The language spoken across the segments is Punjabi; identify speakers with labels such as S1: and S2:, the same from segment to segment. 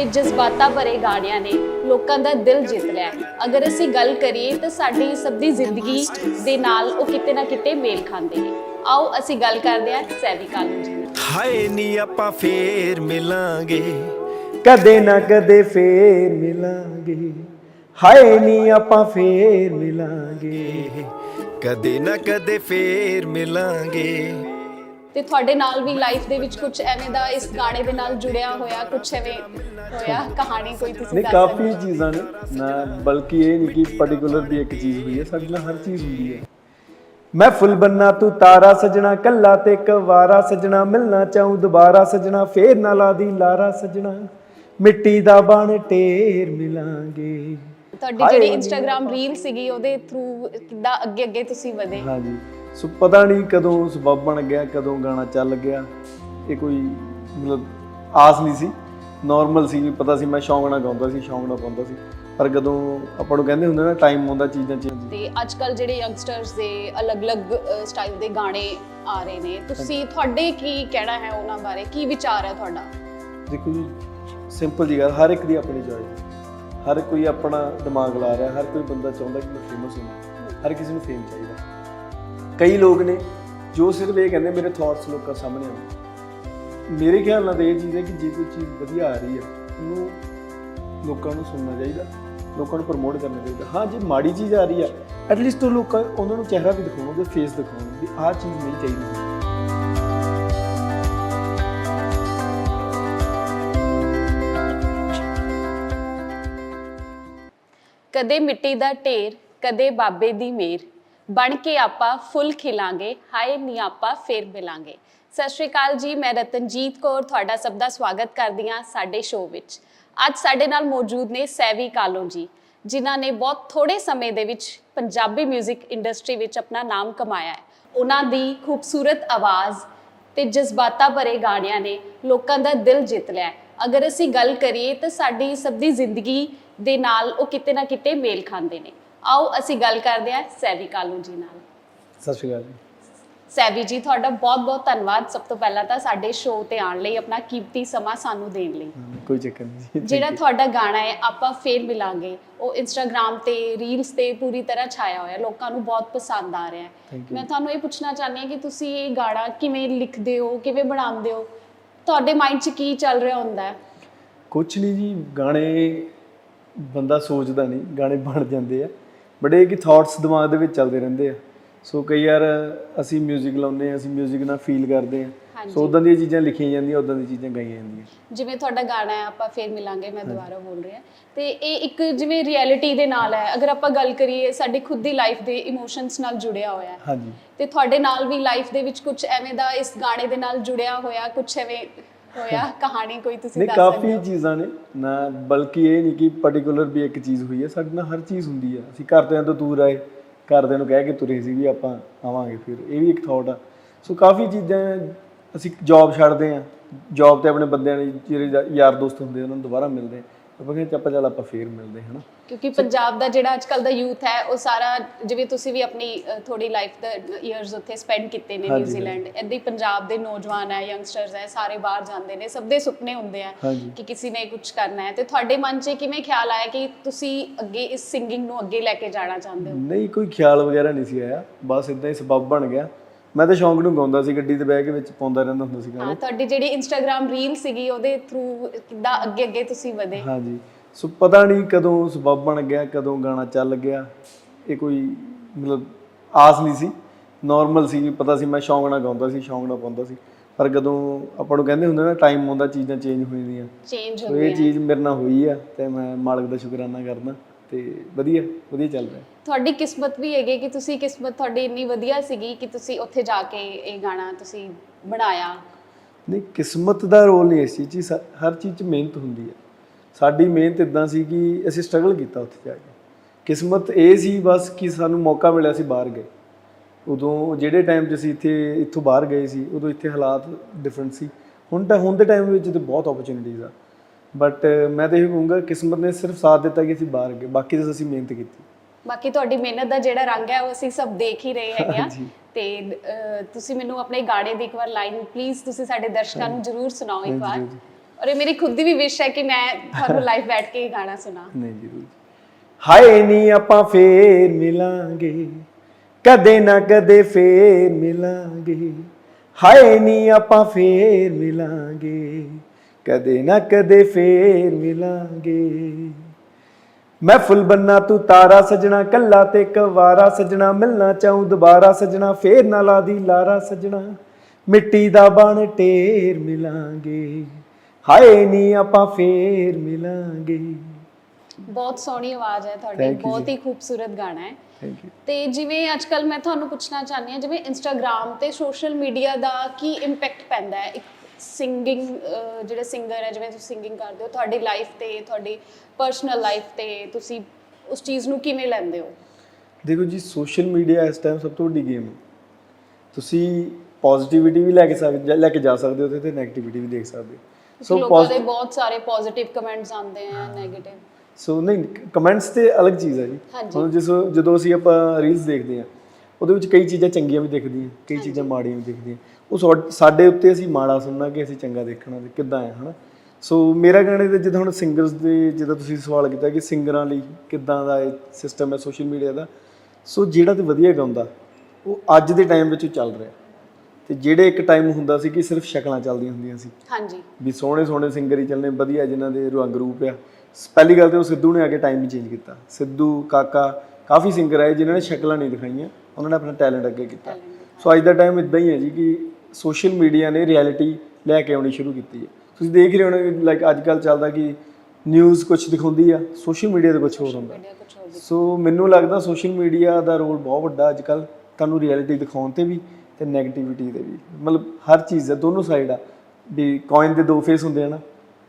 S1: ਤੇ ਜਜ਼ਬਾਤਾਂ ਭਰੇ ਗਾਣਿਆਂ ਨੇ ਲੋਕਾਂ ਦਾ ਦਿਲ ਜਿੱਤ ਲਿਆ। ਅਗਰ ਅਸੀਂ ਗੱਲ ਕਰੀਏ ਤਾਂ ਸਾਡੀ ਸਭ ਦੀ ਜ਼ਿੰਦਗੀ ਦੇ ਨਾਲ ਉਹ ਕਿਤੇ ਨਾ ਕਿਤੇ ਮੇਲ ਖਾਂਦੇ ਨੇ। ਆਓ ਅਸੀਂ ਗੱਲ ਕਰਦੇ ਹਾਂ ਸੈਵੀ ਕਾਲੂ ਜੀ
S2: ਹਾਏ ਨੀ ਆਪਾਂ ਫੇਰ ਮਿਲਾਂਗੇ।
S3: ਕਦੇ ਨਾ ਕਦੇ ਫੇਰ ਮਿਲਾਂਗੇ। ਹਾਏ ਨੀ ਆਪਾਂ ਫੇਰ ਮਿਲਾਂਗੇ।
S2: ਕਦੇ ਨਾ ਕਦੇ ਫੇਰ ਮਿਲਾਂਗੇ।
S1: ਤੇ ਤੁਹਾਡੇ ਨਾਲ ਵੀ ਲਾਈਫ ਦੇ ਵਿੱਚ ਕੁਝ ਐਵੇਂ ਦਾ ਇਸ ਗਾਣੇ ਦੇ ਨਾਲ ਜੁੜਿਆ ਹੋਇਆ ਕੁਝ ਐਵੇਂ ਹੋਇਆ ਕਹਾਣੀ ਕੋਈ ਤੁਸੀਂ
S3: ਨਹੀਂ ਕਾਫੀ? ਚੀਜ਼ਾਂ ਨੇ। ਨਾ ਬਲਕਿ ਇਹ ਨਹੀਂ ਕਿ ਪਾਰਟਿਕੂਲਰ ਦੀ ਇੱਕ ਚੀਜ਼ ਹੋਈ ਹੈ ਸਾਡੇ ਨਾਲ ਹਰ ਚੀਜ਼ ਹੁੰਦੀ ਹੈ। ਮੈਂ ਫੁੱਲ ਬੰਨਾ ਤੂੰ ਤਾਰਾ ਸਜਣਾ ਕੱਲਾ ਤੇ ਕਵਾਰਾ ਸਜਣਾ ਮਿਲਣਾ ਚਾਹੂੰ ਦੁਬਾਰਾ ਸਜਣਾ ਫੇਰ ਨਾ ਲਾ ਦੀ ਲਾਰਾ ਸਜਣਾ ਮਿੱਟੀ ਦਾ ਬਣ ਢੇਰ ਮਿਲਾਂਗੇ।
S1: ਤੁਹਾਡੀ ਜਿਹੜੀ ਇੰਸਟਾਗ੍ਰam ਰੀਲ ਸੀਗੀ ਉਹਦੇ ਥਰੂ ਕਿੱਦਾਂ ਅੱਗੇ ਅੱਗੇ ਤੁਸੀਂ ਵਧੇ?
S3: ਹਾਂਜੀ। ਸੋ ਪਤਾ ਨਹੀਂ ਕਦੋਂ ਸਬਬ ਬਣ ਗਿਆ ਕਦੋਂ ਗਾਣਾ ਚੱਲ ਗਿਆ। ਇਹ ਕੋਈ ਮਤਲਬ ਆਸ ਨਹੀਂ ਸੀ। ਨਾਰਮਲ ਸੀ ਵੀ ਪਤਾ ਸੀ ਮੈਂ ਸ਼ੌਂਕ ਨਾਲ ਗਾਉਂਦਾ ਸੀ ਸ਼ੌਂਕ ਨਾਲ ਪਾਉਂਦਾ ਸੀ। ਪਰ ਜਦੋਂ ਆਪਾਂ ਨੂੰ ਕਹਿੰਦੇ ਹੁੰਦੇ ਨਾ ਟਾਈਮ ਆਉਂਦਾ ਚੀਜ਼ਾਂ ਚੇਂਜ
S1: ਤੇ ਅੱਜ ਕੱਲ ਜਿਹੜੇ ਯੰਗਸਟਰਸ ਦੇ ਅਲੱਗ-ਅਲੱਗ ਸਟਾਈਲ ਦੇ ਗਾਣੇ ਆ ਰਹੇ ਨੇ ਤੁਸੀਂ ਤੁਹਾਡੇ ਕੀ ਕਹਿਣਾ ਹੈ ਉਹਨਾਂ ਬਾਰੇ? ਕੀ ਵਿਚਾਰ ਹੈ ਤੁਹਾਡਾ?
S3: ਦੇਖੋ ਜੀ ਸਿੰਪਲ ਜੀ ਗੱਲ ਹਰ ਇੱਕ ਦੀ ਆਪਣੀ ਚੋਇਸ ਹਰ ਕੋਈ ਆਪਣਾ ਦਿਮਾਗ ਲਾ ਰਿਹਾ ਹਰ ਕੋਈ ਬੰਦਾ ਚਾਹੁੰਦਾ ਕਿ ਮੈਂ ਫੇਮਸ ਹੋਵਾਂ। ਹਰ ਕਿਸੇ ਨੂੰ ਫੇਮ ਚਾਹੀਦਾ। ਕਈ ਲੋਕ ਨੇ ਜੋ ਸਿਰਫ ਇਹ ਕਹਿੰਦੇ ਮੇਰੇ ਥਾਟਸ ਲੋਕਾਂ ਸਾਹਮਣੇ ਆਉਣ। ਮੇਰੇ ਖਿਆਲ ਨਾਲ ਇਹ ਚੀਜ਼ ਹੈ ਕਿ ਜੇ ਕੋਈ ਚੀਜ਼ ਵਧੀਆ ਆ ਰਹੀ ਹੈ, ਉਹਨੂੰ ਲੋਕਾਂ ਨੂੰ ਸੁਣਨਾ ਚਾਹੀਦਾ, ਲੋਕਾਂ ਨੂੰ ਪ੍ਰਮੋਟ ਕਰਨਾ ਚਾਹੀਦਾ। ਹਾਂ, ਜੇ ਮਾੜੀ ਚੀਜ਼ ਆ ਰਹੀ ਹੈ ਐਟਲੀਸਟ ਉਹ ਲੋਕਾਂ, ਉਹਨਾਂ ਨੂੰ ਚਿਹਰਾ ਵੀ ਦਿਖਾਉਣ, ਉਹਦੇ ਫੇਸ ਦਿਖਾਉਣ ਵੀ ਆਹ ਚੀਜ਼ ਨਹੀਂ ਚਾਹੀਦੀ।
S1: ਕਦੇ ਮਿੱਟੀ ਦਾ ਢੇਰ, ਕਦੇ ਬਾਬੇ ਦੀ ਮੇਰ। ਬਣ ਕੇ ਆਪਾਂ ਫੁੱਲ ਖਿਲਾਂਗੇ, ਹਾਏ ਨੀ ਆਪਾਂ ਫੇਰ ਮਿਲਾਂਗੇ। ਸਤਿ ਸ਼੍ਰੀ ਅਕਾਲ ਜੀ, ਮੈਂ ਰਤਨਜੀਤ ਕੌਰ, ਤੁਹਾਡਾ ਸਭ ਦਾ ਸਵਾਗਤ ਕਰਦੀ ਹਾਂ ਸਾਡੇ ਸ਼ੋਅ ਵਿੱਚ। ਅੱਜ ਸਾਡੇ ਨਾਲ ਮੌਜੂਦ ਨੇ ਸੈਵੀ ਕਾਲੋ ਜੀ, ਜਿਨ੍ਹਾਂ ਨੇ ਬਹੁਤ ਥੋੜੇ ਸਮੇਂ ਦੇ ਵਿੱਚ ਪੰਜਾਬੀ 뮤직 ਇੰਡਸਟਰੀ ਵਿੱਚ ਆਪਣਾ ਨਾਮ ਕਮਾਇਆ ਹੈ। ਉਹਨਾਂ ਦੀ ਖੂਬਸੂਰਤ ਆਵਾਜ਼ ਤੇ ਜਜ਼ਬਾਤਾਂ ਭਰੇ ਗਾਣਿਆਂ ਨੇ ਲੋਕਾਂ ਦਾ ਦਿਲ ਜਿੱਤ ਲਿਆ ਅਗਰ ਅਸੀਂ ਗੱਲ ਕਰੀਏ ਤਾਂ ਸਾਡੀ ਸਭ ਦੀ ਜ਼ਿੰਦਗੀ ਦੇ ਨਾਲ ਉਹ ਕਿਤੇ ਨਾ ਕਿਤੇ ਮੇਲ ਖਾਂਦੇ ਨੇ। ਆਓ ਅਸੀਂ ਗੱਲ ਕਰਦੇ ਹਾਂ ਸੈਵੀ ਕਾਲੂ ਜੀ ਨਾਲ।
S3: ਸਤਿ ਸ਼੍ਰੀ ਅਕਾਲ ਜੀ।
S1: ਸੈਵੀ ਜੀ ਤੁਹਾਡਾ ਬਹੁਤ-ਬਹੁਤ ਧੰਨਵਾਦ। ਸਭ ਤੋਂ ਪਹਿਲਾਂ ਤਾਂ ਸਾਡੇ ਸ਼ੋਅ ਤੇ ਆਉਣ ਲਈ ਆਪਣਾ ਕੀਮਤੀ ਸਮਾਂ ਸਾਨੂੰ ਦੇਣ ਲਈ।
S3: ਕੋਈ ਚੱਕਰ ਨਹੀਂ।
S1: ਜਿਹੜਾ ਤੁਹਾਡਾ ਗਾਣਾ ਹੈ ਆਪਾਂ ਫੇਰ ਮਿਲਾਂਗੇ। ਉਹ ਇੰਸਟਾਗ੍ਰam ਤੇ ਰੀਲਸ ਤੇ ਪੂਰੀ ਤਰ੍ਹਾਂ ਛਾਇਆ ਹੋਇਆ। ਲੋਕਾਂ ਨੂੰ ਬਹੁਤ ਪਸੰਦ ਆ ਰਿਹਾ ਹੈ. ਮੈਂ ਤੁਹਾਨੂੰ ਇਹ ਪੁੱਛਣਾ ਚਾਹੁੰਦੀ ਹਾਂ ਕਿ ਤੁਸੀਂ ਇਹ ਗਾਣਾ ਕਿਵੇਂ ਲਿਖਦੇ ਹੋ ਕਿਵੇਂ ਬਣਾਉਂਦੇ ਹੋ? ਤੁਹਾਡੇ ਮਾਈਂਡ 'ਚ ਕੀ ਚੱਲ ਰਿਹਾ ਹੁੰਦਾ ਹੈ?
S3: ਕੁਛ ਨਹੀਂ ਜੀ ਗਾਣੇ ਬੰਦਾ ਸੋਚਦਾ ਨਹੀਂ ਗਾਣੇ ਬਣ ਜਾਂਦੇ ਆ। ਬਟ ਇਹ ਕਿ ਥਾਟਸ ਦਿਮਾਗ ਦੇ ਵਿੱਚ ਚੱਲਦੇ ਰਹਿੰਦੇ ਆ ਸੋ ਕਈ ਵਾਰ ਅਸੀਂ 뮤직 ਲਾਉਂਦੇ ਆ ਅਸੀਂ 뮤직 ਨਾਲ ਫੀਲ ਕਰਦੇ ਆ
S1: ਹਾਂਜੀ।
S3: ਸੋ ਉਦਾਂ ਦੀਆਂ ਚੀਜ਼ਾਂ ਲਿਖੀਆਂ ਜਾਂਦੀਆਂ ਉਦਾਂ ਦੀਆਂ ਚੀਜ਼ਾਂ ਗਾਈਆਂ ਜਾਂਦੀਆਂ
S1: ਜਿਵੇਂ ਤੁਹਾਡਾ ਗਾਣਾ ਹੈ ਆਪਾਂ ਫੇਰ ਮਿਲਾਂਗੇ ਮੈਂ ਦੁਬਾਰਾ ਬੋਲ ਰਹੀ ਹਾਂ ਤੇ ਇਹ ਇੱਕ ਜਿਵੇਂ ਰਿਐਲਿਟੀ ਦੇ ਨਾਲ ਹੈ ਅਗਰ ਆਪਾਂ ਗੱਲ ਕਰੀਏ ਸਾਡੀ ਖੁਦ ਦੀ ਲਾਈਫ ਦੇ ਇਮੋਸ਼ਨਸ ਨਾਲ ਜੁੜਿਆ ਹੋਇਆ ਹੈ
S3: ਹਾਂਜੀ
S1: ਤੇ ਤੁਹਾਡੇ ਨਾਲ ਵੀ ਲਾਈਫ ਦੇ ਵਿੱਚ ਕੁਝ ਐਵੇਂ ਦਾ ਇਸ ਗਾਣੇ ਦੇ ਨਾਲ ਜੁੜਿਆ ਹੋਇਆ ਕੁਝ ਐਵੇਂ ਹੋਇਆ? ਕਹਾਣੀ ਕੋਈ ਤੁਸੀਂ
S3: ਨਹੀਂ
S1: ਦੱਸ ਸਕਦੇ
S3: ਕਾਫੀ ਚੀਜ਼ਾਂ ਨੇ। ਨਾ ਬਲਕਿ ਇਹ ਨਹੀਂ ਕਿ ਪਾਰਟਿਕੂਲਰ ਵੀ ਇੱਕ ਚੀਜ਼ ਹੋਈ ਹੈ। ਸਾਡੇ ਨਾਲ ਹਰ ਚੀਜ਼ ਹੁੰਦੀ ਹੈ ਅਸੀਂ ਘਰਦਿਆਂ ਤੋਂ ਦੂਰ ਆਏ। ਘਰਦਿਆਂ ਨੂੰ ਕਹਿ ਕੇ ਤੁਰੇ ਸੀ ਵੀ ਆਪਾਂ ਆਵਾਂਗੇ ਫਿਰ। ਇਹ ਵੀ ਇੱਕ ਥਾਟ ਆ। ਸੋ ਕਾਫੀ ਚੀਜ਼ਾਂ ਅਸੀਂ ਜੌਬ ਛੱਡਦੇ ਆ। ਜੌਬ ਤੇ ਆਪਣੇ ਬੰਦਿਆਂ ਨੇ ਜਿਹੜੇ ਯਾਰ ਦੋਸਤ ਹੁੰਦੇ ਉਹਨਾਂ ਨੂੰ ਦੁਬਾਰਾ ਮਿਲਦੇ ਆ। ਆਪਾਂ ਕਹਿੰਦੇ ਚੱਲ ਆਪਾਂ ਫੇਰ ਮਿਲਦੇ ਹਨਾ।
S1: ਕਿਉਂਕਿ ਪੰਜਾਬ ਦਾ ਜਿਹੜਾ ਅੱਜਕੱਲ ਦਾ ਯੂਥ ਹੈ ਉਹ ਸਾਰਾ ਜਿਵੇਂ ਤੁਸੀਂ ਵੀ ਆਪਣੀ ਥੋੜੀ ਲਾਈਫ ਦਾ ਇਅਰਸ ਉੱਥੇ ਸਪੈਂਡ ਕੀਤੇ ਨੇ ਨਿਊਜ਼ੀਲੈਂਡ ਏਦਾਂ ਹੀ ਪੰਜਾਬ ਦੇ ਨੌਜਵਾਨ ਹੈ ਯੰਗਸਟਰਸ ਹੈ ਸਾਰੇ ਬਾਹਰ ਜਾਂਦੇ ਨੇ ਸਭ ਦੇ ਸੁਪਨੇ ਹੁੰਦੇ ਆ। ਕਿ ਕਿਸੇ ਨੇ ਕੁਝ ਕਰਨਾ ਹੈ। ਤੇ ਤੁਹਾਡੇ ਮਨ 'ਚ ਕਿਵੇਂ ਖਿਆਲ ਆਇਆ ਕਿ ਤੁਸੀਂ ਅੱਗੇ ਇਸ ਸਿੰਗਿੰਗ ਨੂੰ ਅੱਗੇ ਲੈ ਕੇ ਜਾਣਾ ਚਾਹੁੰਦੇ ਹੋ?
S3: ਨਹੀਂ ਕੋਈ ਖਿਆਲ ਵਗੈਰਾ ਨਹੀਂ ਸੀ ਆਇਆ। ਬਸ ਇਦਾਂ ਹੀ ਸਬਬ ਬਣ ਗਿਆ। ਮੈਂ ਤਾਂ ਸ਼ੌਂਕ ਨੂੰ ਗਾਉਂਦਾ ਸੀ ਗੱਡੀ ਤੇ ਬਹਿ ਕੇ ਵਿੱਚ ਪਾਉਂਦਾ ਰਹਿੰਦਾ ਹੁੰਦਾ ਸੀ
S1: ਹਾਂ
S3: ਗਾਣੇ
S1: ਤੁਹਾਡੀ ਜਿਹੜੀ ਇੰਸਟਾਗ੍ਰam ਰੀਲ ਸੀਗੀ ਉਹਦੇ ਥਰੂ ਕਿੱਦਾਂ ਅੱਗੇ ਅੱਗੇ ਤੁਸੀਂ ਵਧੇ?
S3: ਹਾਂਜੀ। ਸੋ ਪਤਾ ਨਹੀਂ ਕਦੋਂ ਸਬਬ ਬਣ ਗਿਆ ਕਦੋਂ ਗਾਣਾ ਚੱਲ ਗਿਆ। ਇਹ ਕੋਈ ਮਤਲਬ ਆਸ ਨਹੀਂ ਸੀ। ਨਾਰਮਲ ਸੀ ਪਤਾ ਸੀ ਮੈਂ ਸ਼ੌਂਕ ਨਾਲ ਗਾਉਂਦਾ ਸੀ ਸ਼ੌਂਕ ਨਾਲ ਪਾਉਂਦਾ ਸੀ। ਪਰ ਜਦੋਂ ਆਪਾਂ ਨੂੰ ਕਹਿੰਦੇ ਹੁੰਦੇ ਨਾ ਟਾਈਮ ਆਉਂਦਾ ਚੀਜ਼ਾਂ ਚੇਂਜ ਹੋ ਜਾਂਦੀਆਂ।
S1: ਚੇਂਜ
S3: ਸੋ
S1: ਹੁੰਦੇ
S3: ਇਹ ਚੀਜ਼ ਮੇਰੇ ਨਾਲ ਹੋਈ ਆ ਤੇ ਮੈਂ ਮਾਲਕ ਦਾ ਸ਼ੁਕਰਾਨਾ ਕਰਦਾ। ਤੇ ਵਧੀਆ ਵਧੀਆ ਚੱਲ ਰਿਹਾ।
S1: ਤੁਹਾਡੀ ਕਿਸਮਤ ਵੀ ਹੈਗੀ ਕਿ ਤੁਸੀਂ ਕਿਸਮਤ ਤੁਹਾਡੀ ਇੰਨੀ ਵਧੀਆ ਸੀਗੀ ਕਿ ਤੁਸੀਂ ਉੱਥੇ ਜਾ ਕੇ ਇਹ ਗਾਣਾ ਤੁਸੀਂ ਬਣਾਇਆ।
S3: ਨਹੀਂ ਕਿਸਮਤ ਦਾ ਰੋਲ ਨਹੀਂ ਇਸ ਚੀਜ਼ ਹਰ ਚੀਜ਼ 'ਚ ਮਿਹਨਤ ਹੁੰਦੀ ਹੈ। ਸਾਡੀ ਮਿਹਨਤ ਇਦਾਂ ਸੀ ਕਿ ਅਸੀਂ ਸਟਰਗਲ ਕੀਤਾ ਉੱਥੇ ਜਾ ਕੇ। ਕਿਸਮਤ ਇਹ ਸੀ ਬਸ ਕਿ ਸਾਨੂੰ ਮੌਕਾ ਮਿਲਿਆ ਸੀ ਬਾਹਰ ਗਏ। ਉਦੋਂ ਜਿਹੜੇ ਟਾਈਮ 'ਚ ਅਸੀਂ ਇੱਥੇ ਇੱਥੋਂ ਬਾਹਰ ਗਏ ਸੀ ਉਦੋਂ ਇੱਥੇ ਹਾਲਾਤ ਡਿਫਰੈਂਟ ਸੀ। ਹੁਣ ਤਾਂ ਹੁਣ ਦੇ ਟਾਈਮ ਵਿੱਚ ਤੇ ਬਹੁਤ ਓਪਰਚੁਨਿਟੀਆਂ ਆ। ਬਟ ਮੈਂ ਤਾਂ ਇਹ ਕਹੂੰਗਾ ਕਿਸਮਤ ਨੇ ਸਿਰਫ ਸਾਥ ਦਿੱਤਾ ਕਿ ਅਸੀਂ ਬਾਹਰ ਗਏ ਬਾਕੀ ਤਾਂ ਅਸੀਂ ਮਿਹਨਤ ਕੀਤੀ।
S1: ਬਾਕੀ ਤੁਹਾਡੀ ਮਿਹਨਤ ਦਾ ਜਿਹੜਾ ਰੰਗ ਹੈ ਉਹ ਅਸੀਂ ਸਭ ਦੇਖ ਹੀ ਰਹੇ ਹੈਗੇ ਆ। ਤੇ ਤੁਸੀਂ ਮੈਨੂੰ ਆਪਣੇ ਗਾਣੇ ਦੀ ਇੱਕ ਵਾਰ ਲਾਈਨ ਪਲੀਜ਼ ਤੁਸੀਂ ਸਾਡੇ ਦਰਸ਼ਕਾਂ ਨੂੰ ਜਰੂਰ ਸੁਣਾਓ ਇੱਕ ਵਾਰ। ਔਰ ਇਹ ਮੇਰੀ ਖੁਦ ਦੀ ਵੀ ਵਿਸ਼ ਹੈ ਕਿ ਮੈਂ ਤੁਹਾਨੂੰ ਲਾਈਵ ਬੈਠ ਕੇ ਇਹ ਗਾਣਾ ਸੁਣਾ।
S3: ਨਹੀਂ ਜ਼ਰੂਰ। ਹਾਏ ਨੀ ਆਪਾਂ ਫੇਰ ਮਿਲਾਂਗੇ ਕਦੇ ਨਾ ਕਦੇ ਫੇਰ ਮਿਲਾਂਗੇ। ਹਾਏ ਨੀ ਆਪਾਂ ਫੇਰ ਮਿਲਾਂਗੇ। ਕਦੇ ਨਾ ਕਦੇ ਫੇਰ ਮਿਲਾਂਗੇ। ਮੈਂ ਫੁੱਲ ਬੰਨਾ ਤੂੰ ਤਾਰਾ ਸਜਣਾ ਕੱਲਾ ਤੇ ਕਵਾਰਾ ਸਜਣਾ ਮਿਲਣਾ ਚਾਹੂੰ ਦੁਬਾਰਾ ਸਜਣਾ ਫੇਰ ਨਾ ਲਾ ਦੀ ਲਾਰਾ ਸਜਣਾ। ਮਿੱਟੀ ਦਾ ਬਣ ਢੇਰ ਮਿਲਾਂਗੇ ਹਾਏ ਨੀ ਆਪਾਂ ਫੇਰ ਮਿਲਾਂਗੇ।
S1: ਬਹੁਤ ਸੋਹਣੀ ਆਵਾਜ਼ ਹੈ ਤੁਹਾਡੀ
S3: Thank you
S1: ਬਹੁਤ। ਹੀ ਖੂਬਸੂਰਤ ਗਾਣਾ ਹੈ।
S3: ਥੈਂਕ ਯੂ
S1: ਤੇ ਜਿਵੇਂ ਅੱਜ ਕੱਲ ਮੈਂ ਤੁਹਾਨੂੰ ਪੁੱਛਣਾ ਚਾਹੁੰਦੀ ਹਾਂ ਜਿਵੇਂ ਇੰਸਟਾਗ੍ਰam ਤੇ ਸੋਸ਼ਲ ਮੀਡੀਆ ਦਾ ਕੀ ਇੰਪੈਕਟ ਪੈਂਦਾ ਹੈ ਇੱਕ ਸਿੰਗਿੰਗ ਜਿਹੜੇ ਸਿੰਗਰ ਹੈ ਜਿਵੇਂ ਤੁਸੀਂ ਸਿੰਗਿੰਗ ਕਰਦੇ ਹੋ ਤੁਹਾਡੀ ਲਾਈਫ ਤੇ ਤੁਹਾਡੀ ਪਰਸਨਲ ਲਾਈਫ ਤੇ ਤੁਸੀਂ ਉਸ ਚੀਜ਼ ਨੂੰ ਕਿਵੇਂ ਲੈਂਦੇ ਹੋ?
S3: ਦੇਖੋ ਜੀ ਸੋਸ਼ਲ ਮੀਡੀਆ ਇਸ ਟਾਈਮ ਸਭ ਤੋਂ ਵੱਡੀ ਗੇਮ ਹੈ। ਤੁਸੀਂ ਪੋਜ਼ਿਟਿਵਿਟੀ ਵੀ ਲੈ ਕੇ ਸਕਦੇ ਲੈ ਕੇ ਜਾ ਸਕਦੇ ਹੋ ਤੇ ਤੇ 네ਗੇਟਿਵਿਟੀ ਵੀ ਦੇਖ ਸਕਦੇ ਹੋ।
S1: ਸੋ ਲੋਕਾਂ ਦੇ ਬਹੁਤ ਸਾਰੇ ਪੋਜ਼ਿਟਿਵ ਕਮੈਂਟਸ ਆਉਂਦੇ ਆ 네ਗੇਟਿਵ
S3: ਸੋ ਨਹੀਂ ਕਮੈਂਟਸ ਤੇ ਅਲੱਗ ਚੀਜ਼ ਹੈ ਜੀ। ਹੁਣ ਜਿਸ ਜਦੋਂ ਅਸੀਂ ਆਪਾਂ ਰੀਲਸ ਦੇਖਦੇ ਹਾਂ ਉਹਦੇ ਵਿੱਚ ਕਈ ਚੀਜ਼ਾਂ ਚੰਗੀਆਂ ਵੀ ਦਿਖਦੀਆਂ ਕਈ ਚੀਜ਼ਾਂ ਮਾੜੀਆਂ ਵੀ ਦਿਖਦੀਆਂ। ਉਹ ਸਾਡੇ ਉੱਤੇ ਅਸੀਂ ਮਾੜਾ ਸੁਣਨਾ ਕਿ ਅਸੀਂ ਚੰਗਾ ਦੇਖਣਾ ਤੇ ਕਿੱਦਾਂ ਹੈ ਹਨਾ? ਸੋ ਮੇਰਾ ਕਹਿਣਾ ਤੇ ਜਿੱਦਾਂ ਹੁਣ ਸਿੰਗਰਸ ਦੇ ਜਿੱਦਾਂ ਤੁਸੀਂ ਸਵਾਲ ਕੀਤਾ ਕਿ ਸਿੰਗਰਾਂ ਲਈ ਕਿੱਦਾਂ ਦਾ ਇਹ ਸਿਸਟਮ ਹੈ ਸੋਸ਼ਲ ਮੀਡੀਆ ਦਾ ਸੋ ਜਿਹੜਾ ਤੇ ਵਧੀਆ ਗਾਉਂਦਾ ਉਹ ਅੱਜ ਦੇ ਟਾਈਮ ਵਿੱਚ ਚੱਲ ਰਿਹਾ। ਤੇ ਜਿਹੜੇ ਇੱਕ ਟਾਈਮ ਹੁੰਦਾ ਸੀ ਕਿ ਸਿਰਫ ਸ਼ਕਲਾਂ ਚੱਲਦੀਆਂ ਹੁੰਦੀਆਂ ਸੀ।
S1: ਹਾਂਜੀ।
S3: ਵੀ ਸੋਹਣੇ ਸੋਹਣੇ ਸਿੰਗਰ ਹੀ ਚੱਲਨੇ ਵਧੀਆ ਜਿਨ੍ਹਾਂ ਦੇ ਰੰਗ ਰੂਪ ਆ। ਪਹਿਲੀ ਗੱਲ ਤੇ ਉਹ ਸਿੱਧੂ ਨੇ ਆ ਕੇ ਟਾਈਮ ਹੀ ਚੇਂਜ ਕੀਤਾ। ਸਿੱਧੂ ਕਾਕਾ ਕਾਫੀ ਸਿੰਗਰ ਆਏ ਜਿਨ੍ਹਾਂ ਨੇ ਸ਼ਕਲਾਂ ਨਹੀਂ ਦਿਖਾਈਆਂ। ਉਹਨਾਂ ਨੇ ਆਪਣਾ ਟੈਲੈਂਟ ਅੱਗੇ ਕੀਤਾ। ਸੋ ਅੱਜ ਦਾ ਟਾਈਮ ਇਦਾਂ ਹੀ ਹੈ ਜੀ ਕਿ ਸੋਸ਼ਲ ਮੀਡੀਆ ਨੇ ਰਿਐਲਿਟੀ ਲੈ ਕੇ ਆਉਣੀ ਸ਼ੁਰੂ ਕੀਤੀ ਹੈ। ਤੁਸੀਂ ਦੇਖ ਹੀ ਰਹੇ ਹੋਣੇ ਲਾਈਕ ਅੱਜ ਕੱਲ ਚੱਲਦਾ ਕਿ ਨਿਊਜ਼ ਕੁਝ ਦਿਖਾਉਂਦੀ ਆ ਸੋਸ਼ਲ ਮੀਡੀਆ ਤੇ ਕੁਝ ਹੋਰ ਹੁੰਦਾ।
S1: ਦੀ
S3: ਸੋ ਮੈਨੂੰ ਲੱਗਦਾ ਸੋਸ਼ਲ ਮੀਡੀਆ ਦਾ ਰੋਲ ਬਹੁਤ ਵੱਡਾ ਅੱਜ ਕੱਲ ਤੁਹਾਨੂੰ ਰਿਐਲਿਟੀ ਦਿਖਾਉਣ ਤੇ ਵੀ ਤੇ 네ਗੇਟਿਵਿਟੀ ਤੇ ਵੀ। ਮਤਲਬ ਹਰ ਚੀਜ਼ ਹੈ ਦੋਨੋਂ ਸਾਈਡ ਆ ਵੀ ਕੋਇਨ ਦੇ ਦੋ ਫੇਸ ਹੁੰਦੇ ਆ ਨਾ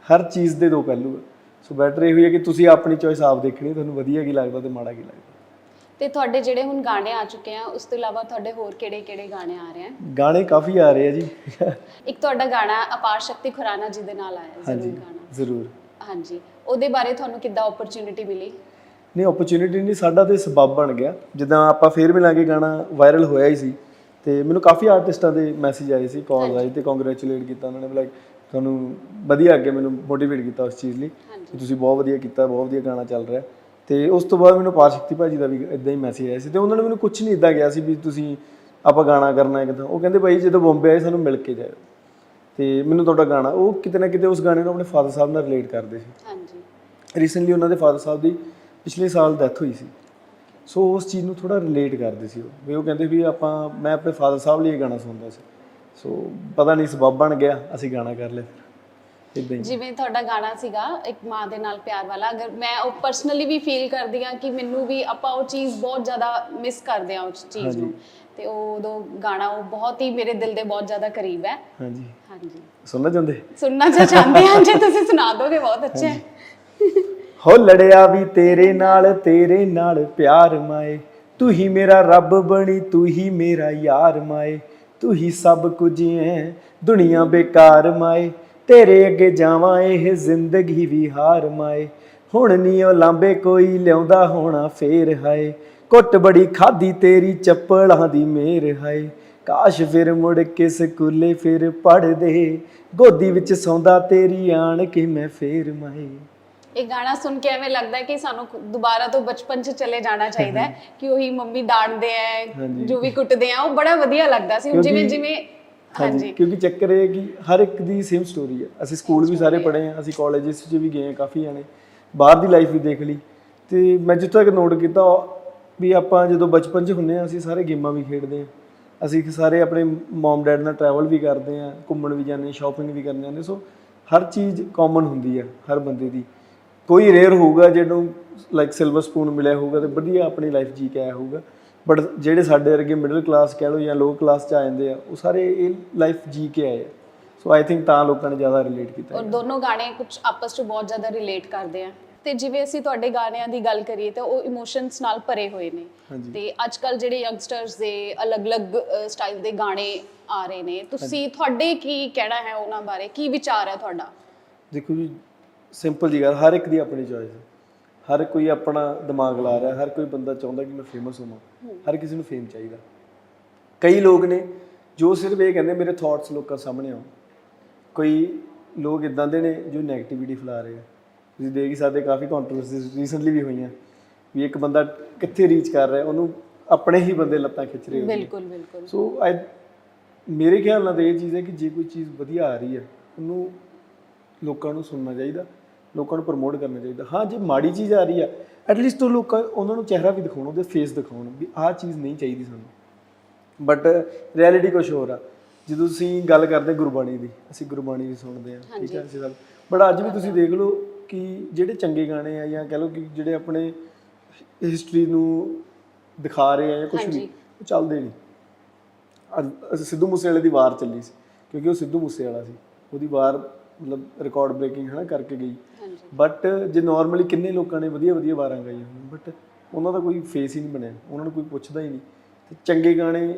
S3: ਹਰ ਚੀਜ਼ ਦੇ ਦੋ ਪਹਿਲੂ ਆ। ਸੋ ਬੈਟਰ ਇਹ ਹੋਈ ਹੈ ਕਿ ਤੁਸੀਂ ਆਪਣੀ ਚੋਇਸ ਆਪ ਦੇਖਣੀ ਤੁਹਾਨੂੰ ਵਧੀਆ ਕੀ ਲੱਗਦਾ ਤੇ ਮਾੜਾ ਕੀ ਲੱਗਦਾ।
S1: ਤੇ ਤੁਹਾਡੇ ਜਿਹੜੇ ਹੁਣ ਗਾਣੇ ਆ ਚੁੱਕੇ ਆ ਉਸ ਤੋਂ ਇਲਾਵਾ ਤੁਹਾਡੇ ਹੋਰ ਕਿਹੜੇ-ਕਿਹੜੇ ਗਾਣੇ ਆ ਰਹੇ ਆ?
S3: ਗਾਣੇ ਕਾਫੀ ਆ ਰਹੇ ਆ ਜੀ।
S1: ਇੱਕ ਤੁਹਾਡਾ ਗਾਣਾ ਅਪਾਰ ਸ਼ਕਤੀ ਖੁਰਾਨਾ ਜੀ ਦੇ ਨਾਲ ਆਇਆ ਜ਼ਰੂਰ ਗਾਣਾ।
S3: ਜ਼ਰੂਰ।
S1: ਹਾਂਜੀ ਉਹਦੇ ਬਾਰੇ ਤੁਹਾਨੂੰ ਕਿੱਦਾਂ ਓਪਰਚ्युनिटी ਮਿਲੀ?
S3: ਨਹੀਂ ਓਪਰਚ्युनिटी ਨਹੀਂ ਸਾਡਾ ਤੇ ਸਬਬ ਬਣ ਗਿਆ। ਜਿੱਦਾਂ ਆਪਾਂ ਫੇਰ ਮਿਲਾਂਗੇ ਗਾਣਾ ਵਾਇਰਲ ਹੋਇਆ ਹੀ ਸੀ। ਤੇ ਮੈਨੂੰ ਕਾਫੀ ਆਰਟਿਸਟਾਂ ਦੇ ਮੈਸੇਜ ਆਏ ਸੀ ਕਾਲਸ ਆਏ ਤੇ ਕੰਗ੍ਰੈਚੁਲੇਟ ਕੀਤਾ ਉਹਨਾਂ ਨੇ ਲਾਈਕ ਤੁਹਾਨੂੰ ਵਧੀਆ ਅੱਗੇ ਮੈਨੂੰ ਮੋਟੀਵੇਟ ਕੀਤਾ ਉਸ ਚੀਜ਼ ਲਈ। ਤੁਸੀਂ ਬਹੁਤ ਵਧੀਆ ਕੀਤਾ ਬਹੁਤ ਵਧੀਆ ਗਾਣਾ ਚੱਲ ਰਿਹਾ। ਤੇ ਉਸ ਤੋਂ ਬਾਅਦ ਮੈਨੂੰ ਪਾਰਸ਼ਕਤੀ ਭਾਜੀ ਦਾ ਵੀ ਇਦਾਂ ਹੀ ਮੈਸੇਜ ਆਇਆ ਸੀ ਤੇ ਉਹਨਾਂ ਨੇ ਮੈਨੂੰ ਕੁਝ ਨਹੀਂ ਇਦਾਂ ਗਿਆ ਸੀ ਵੀ ਤੁਸੀਂ ਆਪਾਂ ਗਾਣਾ ਕਰਨਾ ਹੈ ਕਿਦਾਂ ਉਹ ਕਹਿੰਦੇ ਭਾਈ ਜਦੋਂ ਬੰਬੇ ਆਏ ਸਾਨੂੰ ਮਿਲ ਕੇ ਜਾਇਓ। ਤੇ ਮੈਨੂੰ ਤੁਹਾਡਾ ਗਾਣਾ ਉਹ ਕਿਤੇ ਨਾ ਕਿਤੇ ਉਸ ਗਾਣੇ ਨੂੰ ਆਪਣੇ ਫਾਦਰ ਸਾਹਿਬ ਨਾਲ ਰਿਲੇਟ ਕਰਦੇ ਸੀ।
S1: ਹਾਂਜੀ।
S3: ਰੀਸੈਂਟਲੀ ਉਹਨਾਂ ਦੇ ਫਾਦਰ ਸਾਹਿਬ ਦੀ ਪਿਛਲੇ ਸਾਲ ਡੈਥ ਹੋਈ ਸੀ। ਸੋ ਉਸ ਚੀਜ਼ ਨੂੰ ਥੋੜਾ ਰਿਲੇਟ ਕਰਦੇ ਸੀ ਉਹ। ਵੀ ਉਹ ਕਹਿੰਦੇ ਵੀ ਆਪਾਂ ਮੈਂ ਆਪਣੇ ਫਾਦਰ ਸਾਹਿਬ ਲਈ ਇਹ ਗਾਣਾ ਸੁਣਦਾ ਸੀ। ਸੋ ਪਤਾ ਨਹੀਂ ਸਬਬ ਬਣ ਗਿਆ ਅਸੀਂ ਗਾਣਾ ਕਰ ਲਿਆ।
S1: ਜਿਵੇਂ ਤੁਹਾਡਾ ਗਾਣਾ ਸੀਗਾ ਇੱਕ ਮਾਂ ਦੇ ਨਾਲ ਪਿਆਰ ਵਾਲਾ ਅਗਰ ਮੈਂ ਉਹ ਪਰਸਨਲੀ ਵੀ ਫੀਲ ਕਰਦੀ ਆ ਕਿ ਮੈਨੂੰ ਵੀ ਆਪਾਂ ਉਹ ਚੀਜ਼ ਬਹੁਤ ਜ਼ਿਆਦਾ ਮਿਸ ਕਰਦੇ ਆ ਉਸ ਚੀਜ਼ ਨੂੰ। ਤੇ ਉਹ ਉਦੋਂ ਗਾਣਾ ਉਹ ਬਹੁਤ ਹੀ ਮੇਰੇ ਦਿਲ ਦੇ ਬਹੁਤ ਜ਼ਿਆਦਾ ਕਰੀਬ ਹੈ।
S3: ਹਾਂਜੀ।
S1: ਹਾਂਜੀ।
S3: ਸੁਣਨਾ ਚਾਹੁੰਦੇ?
S1: ਸੁਣਨਾ ਚਾਹੁੰਦੇ ਹਾਂ ਜੇ ਤੁਸੀਂ ਸੁਣਾ ਦੋਗੇ ਬਹੁਤ ਅੱਛਾ ਹੈ।
S3: ਹੋ ਲੜਿਆ ਵੀ ਤੇਰੇ ਨਾਲ ਤੇਰੇ ਨਾਲ ਪਿਆਰ ਮਾਏ। ਤੂੰ ਹੀ ਮੇਰਾ ਰੱਬ ਬਣੀ ਤੂੰ ਹੀ ਮੇਰਾ ਯਾਰ ਮਾਏ। ਤੂੰ ਹੀ ਸਭ ਕੁਝ ਐ ਦੁਨੀਆ ਬੇਕਾਰ ਮਾਏ। ਤੇਰੇ ਅੱਗੇ ਜਾਵਾਂ ਇਹ ਜ਼ਿੰਦਗੀ ਵੀ ਹਾਰ ਮਾਏ। ਹੁਣ ਨੀ ਉਹ ਲਾਂਬੇ ਕੋਈ ਲਿਆਉਂਦਾ ਹੋਣਾ ਫੇਰ ਹਾਏ। ਕੁੱਟ ਬੜੀ ਖਾਦੀ ਤੇਰੀ ਚੱਪਲਾਂ ਦੀ ਮੇਰ ਹਾਏ। ਕਾਸ਼ ਫਿਰ ਮੁੜ ਕੇ ਸਕੂਲੇ ਫਿਰ ਪੜਦੇ ਗੋਦੀ ਵਿੱਚ ਸੌਂਦਾ ਤੇਰੀ ਆਣ ਕੇ ਮੈਂ ਫੇਰ ਮਾਏ।
S1: ਇਹ ਗਾਣਾ ਸੁਣ ਕੇ ਐਵੇਂ ਲੱਗਦਾ ਹੈ ਕਿ ਸਾਨੂੰ ਦੁਬਾਰਾ ਤੋਂ ਬਚਪਨ 'ਚ ਚਲੇ ਜਾਣਾ ਚਾਹੀਦਾ ਹੈ ਕਿ ਉਹੀ ਮੰਮੀ ਡਾਂਟਦੇ
S3: ਹਾਂਜੀ।
S1: ਜੋ ਵੀ ਕੁੱਟਦੇ ਆ ਉਹ ਬੜਾ ਵਧੀਆ ਲੱਗਦਾ ਸੀ। ਜਿਵੇਂ ਜਿਵੇਂ
S3: ਹਾਂਜੀ। ਕਿਉਂਕਿ ਚੱਕਰ ਇਹ ਹੈ ਕਿ ਹਰ ਇੱਕ ਦੀ ਸੇਮ ਸਟੋਰੀ ਹੈ। ਅਸੀਂ ਸਕੂਲ ਵੀ ਸਾਰੇ ਪੜ੍ਹੇ ਆ ਅਸੀਂ ਕਾਲਜਸ 'ਚ ਵੀ ਗਏ ਆ ਕਾਫੀ ਜਾਣੇ। ਬਾਹਰ ਦੀ ਲਾਈਫ ਵੀ ਦੇਖ ਲਈ। ਤੇ ਮੈਂ ਜਿੱਥੋਂ ਤੱਕ ਨੋਟ ਕੀਤਾ ਵੀ ਆਪਾਂ ਜਦੋਂ ਬਚਪਨ 'ਚ ਹੁੰਨੇ ਆ ਅਸੀਂ ਸਾਰੇ ਗੇਮਾਂ ਵੀ ਖੇਡਦੇ ਆ। ਅਸੀਂ ਸਾਰੇ ਆਪਣੇ ਮਮ ਡੈਡ ਨਾਲ ਟਰੈਵਲ ਵੀ ਕਰਦੇ ਆ ਘੁੰਮਣ ਵੀ ਜਾਂਦੇ ਸ਼ਾਪਿੰਗ ਵੀ ਕਰਨ ਜਾਂਦੇ ਸੋ ਹਰ ਚੀਜ਼ ਕਾਮਨ ਹੁੰਦੀ ਆ ਹਰ ਬੰਦੇ ਦੀ। ਕੋਈ ਰੇਅਰ ਹੋਊਗਾ ਜਿਹਨੂੰ ਲਾਈਕ ਸਿਲਵਰ ਸਪੂਨ ਮਿਲਿਆ ਹੋਊਗਾ ਤੇ ਵਧੀਆ ਆਪਣੀ ਲਾਈਫ ਜੀ ਕੇ ਆਇਆ ਹੋਊਗਾ। ਬਟ ਜਿਹੜੇ ਸਾਡੇ ਵਰਗੇ ਮਿਡਲ ਕਲਾਸ ਕਹਿ ਲਓ ਜਾਂ ਲੋ ਕਲਾਸ ਚ ਆ ਜਾਂਦੇ ਆ ਉਹ ਸਾਰੇ ਇਹ ਲਾਈਫ ਜੀ ਕੇ ਆਏ ਆ। ਸੋ ਆਈ ਥਿੰਕ ਤਾਂ ਲੋਕਾਂ ਨੇ ਜ਼ਿਆਦਾ ਰਿਲੇਟ ਕੀਤਾ
S1: ਔਰ ਦੋਨੋਂ ਗਾਣੇ ਕੁਝ ਆਪਸ 'ਚ ਬਹੁਤ ਜ਼ਿਆਦਾ ਰਿਲੇਟ ਕਰਦੇ ਆ। ਤੇ ਜਿਵੇਂ ਅਸੀਂ ਤੁਹਾਡੇ ਗਾਣਿਆਂ ਦੀ ਗੱਲ ਕਰੀਏ ਤਾਂ ਉਹ ਇਮੋਸ਼ਨਸ ਨਾਲ ਭਰੇ ਹੋਏ ਨੇ। ਤੇ ਅੱਜ ਕੱਲ ਜਿਹੜੇ ਯੰਗਸਟਰਸ ਦੇ ਅਲੱਗ-ਅਲੱਗ ਸਟਾਈਲ ਦੇ ਗਾਣੇ ਆ ਰਹੇ ਨੇ ਤੁਸੀਂ ਤੁਹਾਡੇ ਕੀ ਕਹਿਣਾ ਹੈ ਉਹਨਾਂ ਬਾਰੇ? ਕੀ ਵਿਚਾਰ ਹੈ ਤੁਹਾਡਾ?
S3: ਦੇਖੋ ਜੀ ਸਿੰਪਲ ਜੀ ਗੱਲ ਹਰ ਇੱਕ ਦੀ ਆਪਣੀ ਚੋਇਸ ਹੈ। ਹਰ ਕੋਈ ਆਪਣਾ ਦਿਮਾਗ ਲਾ ਰਿਹਾ ਹਰ ਕੋਈ ਬੰਦਾ ਚਾਹੁੰਦਾ ਕਿ ਮੈਂ ਫੇਮਸ ਹੋਵਾਂ ਹਰ ਕਿਸੇ ਨੂੰ ਫੇਮ ਚਾਹੀਦਾ। ਕਈ ਲੋਕ ਨੇ ਜੋ ਸਿਰਫ ਇਹ ਕਹਿੰਦੇ ਮੇਰੇ ਥਾਟਸ ਲੋਕਾਂ ਸਾਹਮਣੇ ਆਉਣ। ਕੋਈ ਲੋਕ ਇਦਾਂ ਦੇ ਨੇ ਜੋ 네ਗੇਟਿਵਿਟੀ ਫੈਲਾ ਰਹੇ ਆ। ਤੁਸੀਂ ਦੇਖ ਹੀ ਸਕਦੇ ਕਾਫੀ ਕੰਟਰੋਵਰਸੀਜ਼ ਰੀਸੈਂਟਲੀ ਵੀ ਹੋਈਆਂ ਵੀ ਇੱਕ ਬੰਦਾ ਕਿੱਥੇ ਰੀਚ ਕਰ ਰਿਹਾ ਉਹਨੂੰ ਆਪਣੇ ਹੀ ਬੰਦੇ ਲੱਤਾਂ ਖਿੱਚ ਰਹੇ ਹੁੰਦੇ।
S1: ਬਿਲਕੁਲ ਬਿਲਕੁਲ।
S3: ਸੋ ਆਈ ਮੇਰੇ ਖਿਆਲ ਨਾਲ ਤਾਂ ਇਹ ਚੀਜ਼ ਹੈ ਕਿ ਜੇ ਕੋਈ ਚੀਜ਼ ਵਧੀਆ ਆ ਰਹੀ ਹੈ ਉਹਨੂੰ ਲੋਕਾਂ ਨੂੰ ਸੁਣਨਾ ਚਾਹੀਦਾ। ਲੋਕਾਂ ਨੂੰ ਪ੍ਰਮੋਟ ਕਰਨਾ ਚਾਹੀਦਾ। ਹਾਂ ਜੇ ਮਾੜੀ ਚੀਜ਼ ਆ ਰਹੀ ਆ ਐਟਲੀਸਟ ਉਹ ਲੋਕਾਂ ਉਹਨਾਂ ਨੂੰ ਚਿਹਰਾ ਵੀ ਦਿਖਾਉਣ ਉਹਦੇ ਫੇਸ ਦਿਖਾਉਣ ਵੀ ਆਹ ਚੀਜ਼ ਨਹੀਂ ਚਾਹੀਦੀ ਸਾਨੂੰ। ਬਟ ਰਿਐਲਿਟੀ ਕੁਝ ਹੋਰ ਆ। ਜਦੋਂ ਤੁਸੀਂ ਗੱਲ ਕਰਦੇ ਗੁਰਬਾਣੀ ਦੀ ਅਸੀਂ ਗੁਰਬਾਣੀ ਵੀ ਸੁਣਦੇ ਆ ਠੀਕ ਹੈ ਅਸੀਂ ਗੱਲ ਬਟ ਅੱਜ ਵੀ ਤੁਸੀਂ ਦੇਖ ਲਓ ਕਿ ਜਿਹੜੇ ਚੰਗੇ ਗਾਣੇ ਆ ਜਾਂ ਕਹ ਲਓ ਕਿ ਜਿਹੜੇ ਆਪਣੇ ਹਿਸਟਰੀ ਨੂੰ ਦਿਖਾ ਰਹੇ ਆ ਜਾਂ ਕੁਝ ਵੀ ਉਹ ਚੱਲਦੇ ਨਹੀਂ। ਅੱਜ ਅਸੀਂ ਸਿੱਧੂ ਮੂਸੇ ਵਾਲੇ ਦੀ ਵਾਰ ਚੱਲੀ ਸੀ ਕਿਉਂਕਿ ਉਹ ਸਿੱਧੂ ਮੂਸੇ ਵਾਲਾ ਸੀ। ਉਹਦੀ ਵਾਰ ਮਤਲਬ ਰਿਕਾਰਡ ਬ੍ਰੇਕਿੰਗ ਹੈ ਨਾ ਕਰਕੇ ਗਈ। ਬਟ ਜੇ ਨਾਰਮਲੀ ਕਿੰਨੇ ਲੋਕਾਂ ਨੇ ਵਧੀਆ ਵਧੀਆ ਵਾਰਾਂ ਗਾਈਆਂ ਬਟ ਉਹਨਾਂ ਦਾ ਕੋਈ ਫੇਸ ਹੀ ਨਹੀਂ ਬਣਿਆ ਉਹਨਾਂ ਨੂੰ ਕੋਈ ਪੁੱਛਦਾ ਹੀ ਨਹੀਂ। ਤੇ ਚੰਗੇ ਗਾਣੇ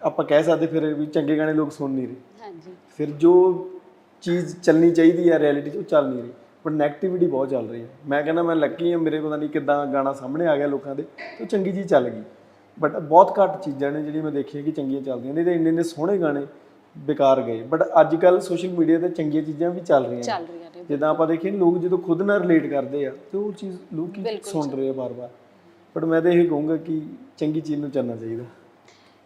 S3: ਆਪਾਂ ਕਹਿ ਸਕਦੇ ਫਿਰ ਵੀ ਚੰਗੇ ਗਾਣੇ ਲੋਕ ਸੁਣ ਨਹੀਂ ਰਹੇ।
S1: ਹਾਂਜੀ।
S3: ਫਿਰ ਜੋ ਚੀਜ਼ ਚੱਲਣੀ ਚਾਹੀਦੀ ਹੈ ਰਿਐਲਿਟੀ 'ਚ ਉਹ ਚੱਲ ਨਹੀਂ ਰਹੀ। ਪਰ ਨੈਗੇਟਿਵਿਟੀ ਬਹੁਤ ਚੱਲ ਰਹੀ ਹੈ ਮੈਂ ਕਹਿੰਦਾ ਮੈਂ ਲੱਕੀ ਹਾਂ ਮੇਰੇ ਪਤਾ ਨਹੀਂ ਕਿੱਦਾਂ ਗਾਣਾ ਸਾਹਮਣੇ ਆ ਗਿਆ ਲੋਕਾਂ ਦੇ ਤੇ ਚੰਗੀ ਚੀਜ਼ ਚੱਲ ਗਈ। ਬਟ ਬਹੁਤ ਘੱਟ ਚੀਜ਼ਾਂ ਨੇ ਜਿਹੜੀਆਂ ਮੈਂ ਦੇਖੀਆਂ ਕਿ ਚੰਗੀਆਂ ਚੱਲਦੀਆਂ ਨਹੀਂ ਤੇ ਇੰਨੇ ਇੰਨੇ ਸੋਹਣੇ ਗਾਣੇ ਬੇਕਾਰ ਗਏ। ਬਟ ਅੱਜ ਕੱਲ ਸੋਸ਼ਲ ਮੀਡੀਆ ਤੇ ਚੰਗੀਆਂ ਚੀਜ਼ਾਂ ਵੀ ਚੱਲ ਰਹੀਆਂ ਨੇ।
S1: ਚੱਲ ਰਹੀਆਂ ਨੇ
S3: ਜਿੱਦਾਂ ਆਪਾਂ ਦੇਖੀਏ ਲੋਕ ਜਦੋਂ ਖੁਦ ਨਾਲ ਰਿਲੇਟ ਕਰਦੇ ਆ ਤੇ ਉਹ ਚੀਜ਼ ਲੋਕ ਹੀ ਸੁਣ ਰਹੇ ਆ ਬਾਰ-ਬਾਰ। ਬਟ ਮੈਂ ਤਾਂ ਇਹ ਕਹੂੰਗਾ ਕਿ ਚੰਗੀ ਚੀਜ਼ ਨੂੰ ਚੱਲਣਾ ਚਾਹੀਦਾ।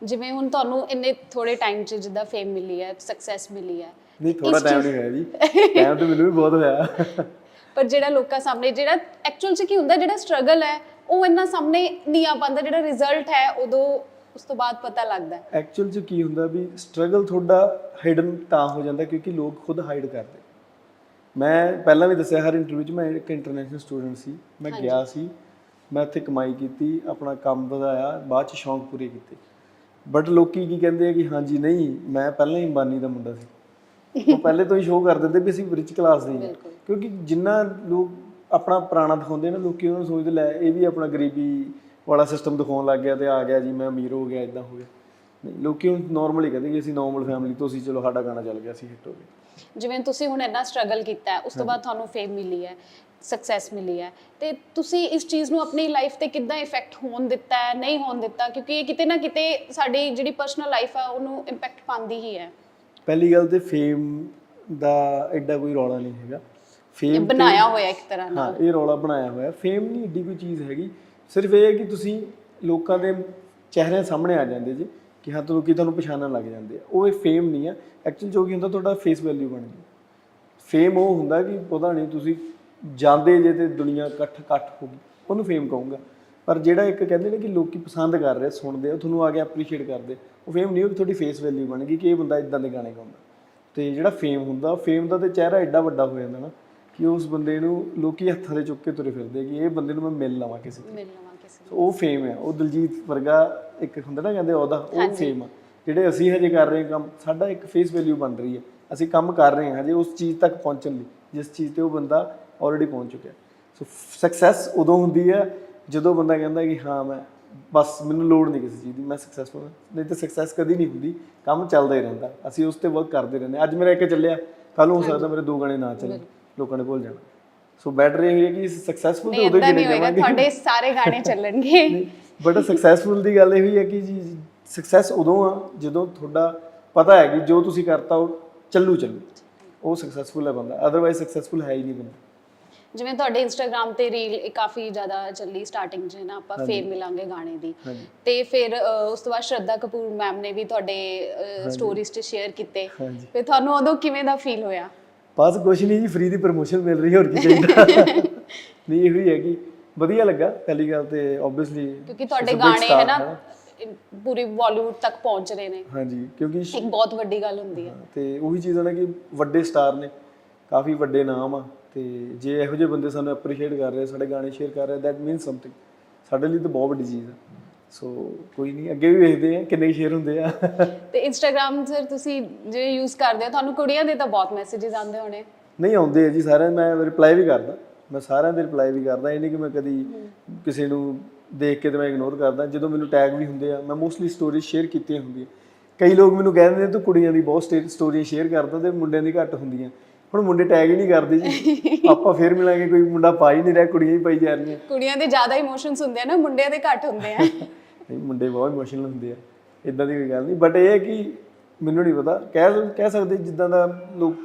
S1: ਜਿਵੇਂ ਹੁਣ ਤੁਹਾਨੂੰ ਇੰਨੇ ਥੋੜੇ ਟਾਈਮ 'ਚ ਜਿੱਦਾਂ ਫੇਮ ਮਿਲੀ ਹੈ ਸਕਸੈਸ ਮਿਲੀ ਹੈ
S3: ਨਹੀਂ ਥੋੜਾ ਟਾਈਮ ਨਹੀਂ ਹੋਇਆ ਜੀ। ਟਾਈਮ ਤਾਂ ਮੈਨੂੰ ਵੀ ਬਹੁਤ ਹੋਇਆ।
S1: ਪਰ ਜਿਹੜਾ ਲੋਕਾਂ ਸਾਹਮਣੇ ਜਿਹੜਾ ਐਕਚੁਅਲ 'ਚ ਕੀ ਹੁੰਦਾ ਜਿਹੜਾ ਸਟਰਗਲ ਹੈ ਉਹ ਇੰਨਾ ਸਾਹਮਣੇ ਨਹੀਂ ਆ ਪਾਉਂਦਾ ਜਿਹੜਾ ਰਿਜ਼ਲਟ ਹੈ ਉਦੋਂ ਉਸ ਤੋਂ ਬਾਅਦ ਪਤਾ ਲੱਗਦਾ ਹੈ।
S3: ਐਕਚੁਅਲ ਚ ਕੀ ਹੁੰਦਾ ਵੀ ਸਟਰਗਲ ਤੁਹਾਡਾ ਹਿਡਨ ਤਾਂ ਹੋ ਜਾਂਦਾ ਕਿਉਂਕਿ ਲੋਕ ਖੁਦ ਹਾਈਡ ਕਰਦੇ। ਮੈਂ ਪਹਿਲਾਂ ਵੀ ਦੱਸਿਆ ਹਰ ਇੰਟਰਵਿਊ 'ਚ ਮੈਂ ਇੱਕ ਇੰਟਰਨੈਸ਼ਨਲ ਸਟੂਡੈਂਟ ਸੀ ਮੈਂ ਗਿਆ ਸੀ ਮੈਂ ਉੱਥੇ ਕਮਾਈ ਕੀਤੀ ਆਪਣਾ ਕੰਮ ਵਧਾਇਆ ਬਾਅਦ ਚ ਸ਼ੌਂਕ ਪੂਰੇ ਕੀਤੇ। ਬਟ ਲੋਕੀ ਕੀ ਕਹਿੰਦੇ ਆ ਕਿ ਹਾਂਜੀ ਨਹੀਂ ਮੈਂ ਪਹਿਲਾਂ ਹੀ ਅੰਬਾਨੀ ਦਾ ਮੁੰਡਾ ਸੀ। ਉਹ ਪਹਿਲੇ ਤੋਂ ਹੀ ਸ਼ੋਅ ਕਰ ਦਿੰਦੇ ਵੀ ਅਸੀਂ ਰਿਚ ਕਲਾਸ ਦੇ ਹੀ ਹਾਂ। ਕਿਉਂਕਿ ਜਿੰਨਾ ਲੋਕ ਆਪਣਾ ਪੁਰਾਣਾ ਦਿਖਾਉਂਦੇ ਨੇ ਲੋਕੀ ਉਹਨਾਂ ਨੂੰ ਸੋਚਦੇ ਲੈ ਇਹ ਵੀ ਆਪਣਾ ਗਰੀਬੀ ਵਾਲਾ ਸਿਸਟਮ ਦਿਖਾਉਣ ਲੱਗ ਗਿਆ ਤੇ ਆ ਗਿਆ ਜੀ ਮੈਂ ਅਮੀਰ ਹੋ ਗਿਆ ਇਦਾਂ ਹੋ ਗਿਆ। ਨਹੀਂ ਲੋਕੀ ਹੁਣ ਨਾਰਮਲੀ ਕਹਿੰਦੇ ਕਿ ਅਸੀਂ ਨਾਰਮਲ ਫੈਮਿਲੀ ਤੋਂ ਸੀ ਚਲੋ ਸਾਡਾ ਗਾਣਾ ਚੱਲ ਗਿਆ ਸੀ ਹਿੱਟ ਹੋ ਗਿਆ
S1: ਜਿਵੇਂ ਤੁਸੀਂ ਹੁਣ ਇੰਨਾ ਸਟਰਗਲ ਕੀਤਾ ਉਸ ਤੋਂ ਬਾਅਦ ਤੁਹਾਨੂੰ ਫੇਮ ਮਿਲੀ ਹੈ ਸਕਸੈਸ ਮਿਲੀ ਹੈ। ਤੇ ਤੁਸੀਂ ਇਸ ਚੀਜ਼ ਨੂੰ ਆਪਣੀ ਲਾਈਫ ਤੇ ਕਿੱਦਾਂ ਇਫੈਕਟ ਹੋਣ ਦਿੱਤਾ ਹੈ ਨਹੀਂ ਹੋਣ ਦਿੱਤਾ? ਕਿਉਂਕਿ ਇਹ ਕਿਤੇ ਨਾ ਕਿਤੇ ਸਾਡੀ ਜਿਹੜੀ ਪਰਸਨਲ ਲਾਈਫ ਆ ਉਹਨੂੰ ਇੰਪੈਕਟ ਪਾਉਂਦੀ ਹੀ ਹੈ।
S3: ਪਹਿਲੀ ਗੱਲ ਤੇ ਫੇਮ ਦਾ ਐਡਾ ਕੋਈ ਰੌਲਾ ਨਹੀਂ ਹੈਗਾ।
S1: ਇਹ
S3: ਫੇਮ
S1: ਬਣਾਇਆ ਹੋਇਆ ਇੱਕ ਤਰ੍ਹਾਂ ਨਾਲ।
S3: ਹਾਂ ਇਹ ਰੌਲਾ ਬਣਾਇਆ ਹੋਇਆ। ਫੇਮ ਨਹੀਂ ਏਡੀ ਕੋਈ ਚੀਜ਼ ਹੈਗੀ। ਸਿਰਫ ਇਹ ਹੈ ਕਿ ਤੁਸੀਂ ਲੋਕਾਂ ਦੇ ਚਿਹਰੇ ਸਾਹਮਣੇ ਆ ਜਾਂਦੇ ਜੀ, ਕਿ ਹਾਂ, ਤੁਹਾਨੂੰ ਕਿ ਤੁਹਾਨੂੰ ਪਛਾਣਨ ਲੱਗ ਜਾਂਦੇ ਆ। ਉਹ ਇਹ ਫੇਮ ਨਹੀਂ ਆ। ਐਕਚੁਅਲ ਜੋ ਕੀ ਹੁੰਦਾ, ਤੁਹਾਡਾ ਫੇਸ ਵੈਲਿਊ ਬਣ ਗਈ ਫੇਮ ਉਹ ਹੁੰਦਾ ਕਿ ਪਤਾ ਨਹੀਂ, ਤੁਸੀਂ ਜਾਂਦੇ ਜੇ ਤੇ ਦੁਨੀਆ ਇਕੱਠ ਇਕੱਠ ਹੋ ਗਈ, ਉਹਨੂੰ ਫੇਮ ਕਹੂੰਗਾ। ਪਰ ਜਿਹੜਾ ਇੱਕ ਕਹਿੰਦੇ ਨੇ ਕਿ ਲੋਕੀ ਪਸੰਦ ਕਰ ਰਹੇ, ਸੁਣਦੇ ਆ ਤੁਹਾਨੂੰ ਆ ਕੇ ਐਪਰੀਸ਼ੀਏਟ ਕਰਦੇ। ਉਹ ਫੇਮ ਨਹੀਂ, ਉਹ ਕਿ ਤੁਹਾਡੀ ਫੇਸ ਵੈਲਿਊ ਬਣ ਗਈ ਕਿ ਇਹ ਬੰਦਾ ਇਦਾਂ ਦੇ ਗਾਣੇ ਗਾਉਂਦਾ। ਤੇ ਜਿਹੜਾ ਫੇਮ ਹੁੰਦਾ ਫੇਮ ਦਾ ਤੇ ਚਿਹਰਾ ਐਡਾ ਵੱਡਾ ਹੋ ਜਾਂਦਾ ਨਾ ਕਿ ਉਸ ਬੰਦੇ ਨੂੰ ਲੋਕੀ ਹੱਥਾਂ ਦੇ ਚੁੱਕ ਕੇ ਤੁਰੇ ਫਿਰਦੇ ਕਿ ਇਹ ਬੰਦੇ ਨੂੰ ਮੈਂ ਮਿਲ ਲਵਾਂ ਕਿਸੇ ਤੋਂ।
S1: ਮਿਲ ਲਵਾਂ ਕਿਸੇ
S3: ਸੋ ਉਹ ਫੇਮ ਹੈ। ਉਹ ਦਲਜੀਤ ਵਰਗਾ ਇੱਕ ਹੁੰਦਾ ਨਾ ਕਹਿੰਦੇ ਉਹਦਾ ਉਹ ਫੇਮ ਆ। ਜਿਹੜੇ ਅਸੀਂ ਹਜੇ ਕਰ ਰਹੇ ਹਾਂ ਕੰਮ ਸਾਡਾ ਇੱਕ ਫੇਸ ਵੈਲਿਊ ਬਣ ਰਹੀ ਹੈ। ਅਸੀਂ ਕੰਮ ਕਰ ਰਹੇ ਹਾਂ ਹਜੇ ਉਸ ਚੀਜ਼ ਤੱਕ ਪਹੁੰਚਣ ਲਈ ਜਿਸ ਚੀਜ਼ ਤੇ ਉਹ ਬੰਦਾ ਆਲਰੇਡੀ ਪਹੁੰਚ ਚੁੱਕਿਆ ਸੋ ਸਕਸੈਸ ਉਦੋਂ ਹੁੰਦੀ ਹੈ ਜਦੋਂ ਬੰਦਾ ਕਹਿੰਦਾ ਕਿ ਹਾਂ ਮੈਂ ਬਸ ਮੈਨੂੰ ਲੋੜ ਨਹੀਂ ਕਿਸੇ ਚੀਜ਼ ਦੀ ਮੈਂ ਸਕਸੈਸਫੁਲ ਹਾਂ। ਨਹੀਂ ਤਾਂ ਸਕਸੈਸ ਕਦੀ ਨਹੀਂ ਹੁੰਦੀ। ਕੰਮ ਚੱਲਦਾ ਹੀ ਰਹਿੰਦਾ। ਅਸੀਂ ਉਸ ਤੇ ਵਰਕ ਕਰਦੇ ਰਹਿੰਦੇ। ਅੱਜ ਮੇਰਾ ਇੱਕ ਚੱਲਿਆ ਕੱਲ ਹੋ ਸਕਦਾ ਮੇਰੇ ਦੋ ਗਾਣੇ ਨਾ ਚੱਲਣ। ਲੋਕਾਂ ਨੇ ਭੁੱਲ ਜਾਣਾ। ਸੋ ਬੈਟਰ ਇਹ ਹੈ ਕਿ ਸਕਸੈਸਫੁਲ ਤੇ
S1: ਨਹੀਂ
S3: ਗਿਣੇ
S1: ਹੋਏਗਾ
S3: ਜਾਵਾਂਗੇ।
S1: ਤੁਹਾਡੇ ਸਾਰੇ ਗਾਣੇ ਚੱਲਣਗੇ।
S3: ਬਟ ਸਕਸੈਸਫੁਲ ਦੀ ਗੱਲ ਇਹ ਹੋਈ ਹੈ ਕਿ ਜੀ ਸਕਸੈਸ ਉਦੋਂ ਆ ਜਦੋਂ ਤੁਹਾਡਾ ਪਤਾ ਹੈ ਕਿ ਜੋ ਤੁਸੀਂ ਕਰਤਾ ਉਹ ਚੱਲੂ ਚੱਲੂ। ਉਹ ਸਕਸੈਸਫੁਲ ਹੈ ਬੰਦਾ ਅਦਰਵਾਈਜ਼ ਸਕਸੈਸਫੁਲ ਹੈ ਹੀ ਨਹੀਂ ਬੰਦਾ।
S1: ਜਿਵੇਂ ਤੁਹਾਡੇ ਇੰਸਟਾਗ੍ਰam ਤੇ ਰੀਲ ਕਾਫੀ ਜ਼ਿਆਦਾ ਚੱਲੀ ਸਟਾਰਟਿੰਗ 'ਚ ਨਾ ਆਪਾਂ ਫੇਰ ਮਿਲਾਂਗੇ ਗਾਣੇ ਦੀ। ਤੇ ਫਿਰ ਉਸ ਤੋਂ ਬਾਅਦ ਸ਼ਰਧਾ ਕਪੂਰ ਮੈਮ ਨੇ ਵੀ ਤੁਹਾਡੇ ਸਟੋਰੀਜ਼ 'ਚ ਸ਼ੇਅਰ ਕੀਤੇ। ਫਿਰ ਤੁਹਾਨੂੰ ਉਦੋਂ ਕਿਵੇਂ ਦਾ ਫੀਲ ਹੋਇਆ?
S3: ਬਸ ਕੁਛ ਨਹੀਂ ਜੀ ਫ੍ਰੀ ਦੀ ਪ੍ਰੋਮੋਸ਼ਨ ਮਿਲ ਰਹੀ ਹੈ ਹੋਰ ਕੀ ਚਾਹੀਦਾ? ਨਹੀਂ ਇਹ ਹੀ ਹੈ ਕਿ ਵਧੀਆ ਲੱਗਾ ਪਹਿਲੀ ਗੱਲ ਤੇ ਆਬਵੀਅਸਲੀ
S1: ਕਿਉਂਕਿ ਤੁਹਾਡੇ ਗਾਣੇ ਹੈ। ਨਾ ਪੂਰੀ ਬਾਲੀਵੁੱਡ ਤੱਕ ਪਹੁੰਚ ਰਹੇ ਨੇ।
S3: ਹਾਂਜੀ ਕਿਉਂਕਿ
S1: ਇੱਕ ਬਹੁਤ ਵੱਡੀ ਗੱਲ ਹੁੰਦੀ ਹੈ।
S3: ਤੇ ਉਹੀ ਚੀਜ਼ ਹੈ ਨਾ ਕਿ ਵੱਡੇ ਸਟਾਰ ਨੇ ਕਾਫੀ ਵੱਡੇ ਨਾਮ ਆ ਤੇ ਜੇ ਇਹੋ ਜਿਹੇ ਬੰਦੇ ਸਾਨੂੰ ਐਪਰੀਸ਼ੀਏਟ ਕਰ ਰਹੇ ਸਾਡੇ ਗਾਣੇ ਸ਼ੇਅਰ ਕਰ ਰਹੇ ਦੈਟ ਮੀਨਸ ਸਮਥਿੰਗ ਸਾਡੇ ਲਈ ਤਾਂ ਬਹੁਤ ਵੱਡੀ ਚੀਜ਼ ਆ। ਸੋ ਕੋਈ ਨਹੀਂ ਅੱਗੇ ਵੀ ਵੇਖਦੇ ਆ ਕਿੰਨੇ ਸ਼ੇਅਰ ਹੁੰਦੇ ਆ।
S1: ਤੇ ਇੰਸਟਾਗ੍ਰam ਸਰ ਤੁਸੀਂ ਜੇ ਯੂਜ਼ ਕਰਦੇ ਹੋ ਤੁਹਾਨੂੰ ਕੁੜੀਆਂ ਦੇ ਤਾਂ ਬਹੁਤ ਮੈਸੇजेस ਆਉਂਦੇ ਹੋਣੇ।
S3: ਨਹੀਂ ਆਉਂਦੇ ਆ ਜੀ ਸਾਰਿਆਂ ਮੈਂ ਰਿਪਲਾਈ ਵੀ ਕਰਦਾ। ਮੈਂ ਸਾਰਿਆਂ ਦੇ ਰਿਪਲਾਈ ਵੀ ਕਰਦਾ ਇਹ ਨਹੀਂ ਕਿ ਮੈਂ ਕਦੀ ਕਿਸੇ ਨੂੰ ਦੇਖ ਕੇ ਤੇ ਮੈਂ ਇਗਨੋਰ ਕਰਦਾ। ਜਦੋਂ ਮੈਨੂੰ ਟੈਗ ਵੀ ਹੁੰਦੇ ਆ ਮੈਂ ਮੋਸਟਲੀ ਸਟੋਰੀ ਸ਼ੇਅਰ ਕੀਤੀਆਂ ਹੁੰਦੀਆਂ। ਕਈ ਲੋਕ ਮੈਨੂੰ ਕਹਿੰਦੇ ਨੇ ਤੂੰ ਕੁੜੀਆਂ ਦੀ ਬਹੁਤ ਸਟੋਰੀ ਸ਼ੇਅਰ ਕਰਦਾ ਤੇ ਮੁੰਡਿਆਂ ਦੀ ਘੱਟ ਹੁੰਦੀਆਂ। ਹੁਣ ਮੁੰਡੇ ਟੈਗ ਹੀ ਨਹੀਂ ਕਰਦੇ ਜੀ। ਆਪਾਂ ਫੇਰ ਮਿਲਾਂਗੇ ਕੋਈ ਮੁੰਡਾ ਪਾ ਹੀ ਨਹੀਂ ਰਿਹਾ ਕੁੜੀਆਂ ਹੀ ਪਾਈ ਜਾ ਰਹੀਆਂ।
S1: ਕੁੜੀਆਂ ਦੇ ਜ਼ਿਆਦਾ ਇਮੋਸ਼ਨਸ ਹੁੰਦੇ ਆ ਨਾ ਮੁੰਡਿਆਂ ਦੇ ਘੱਟ ਹੁੰਦੇ ਆ।
S3: ਨਹੀਂ ਮੁੰਡੇ ਬਹੁਤ ਇਮੋਸ਼ਨਲ ਹੁੰਦੇ ਆ। ਇਦਾਂ ਦੀ ਕੋਈ ਗੱਲ ਨਹੀਂ। ਬਟ ਇਹ ਹੈ ਕਿ ਮੈਨੂੰ ਨਹੀਂ ਪਤਾ। ਕਹਿ ਕਹਿ ਸਕਦੇ ਜਿੱਦਾਂ ਦਾ ਲੋਕ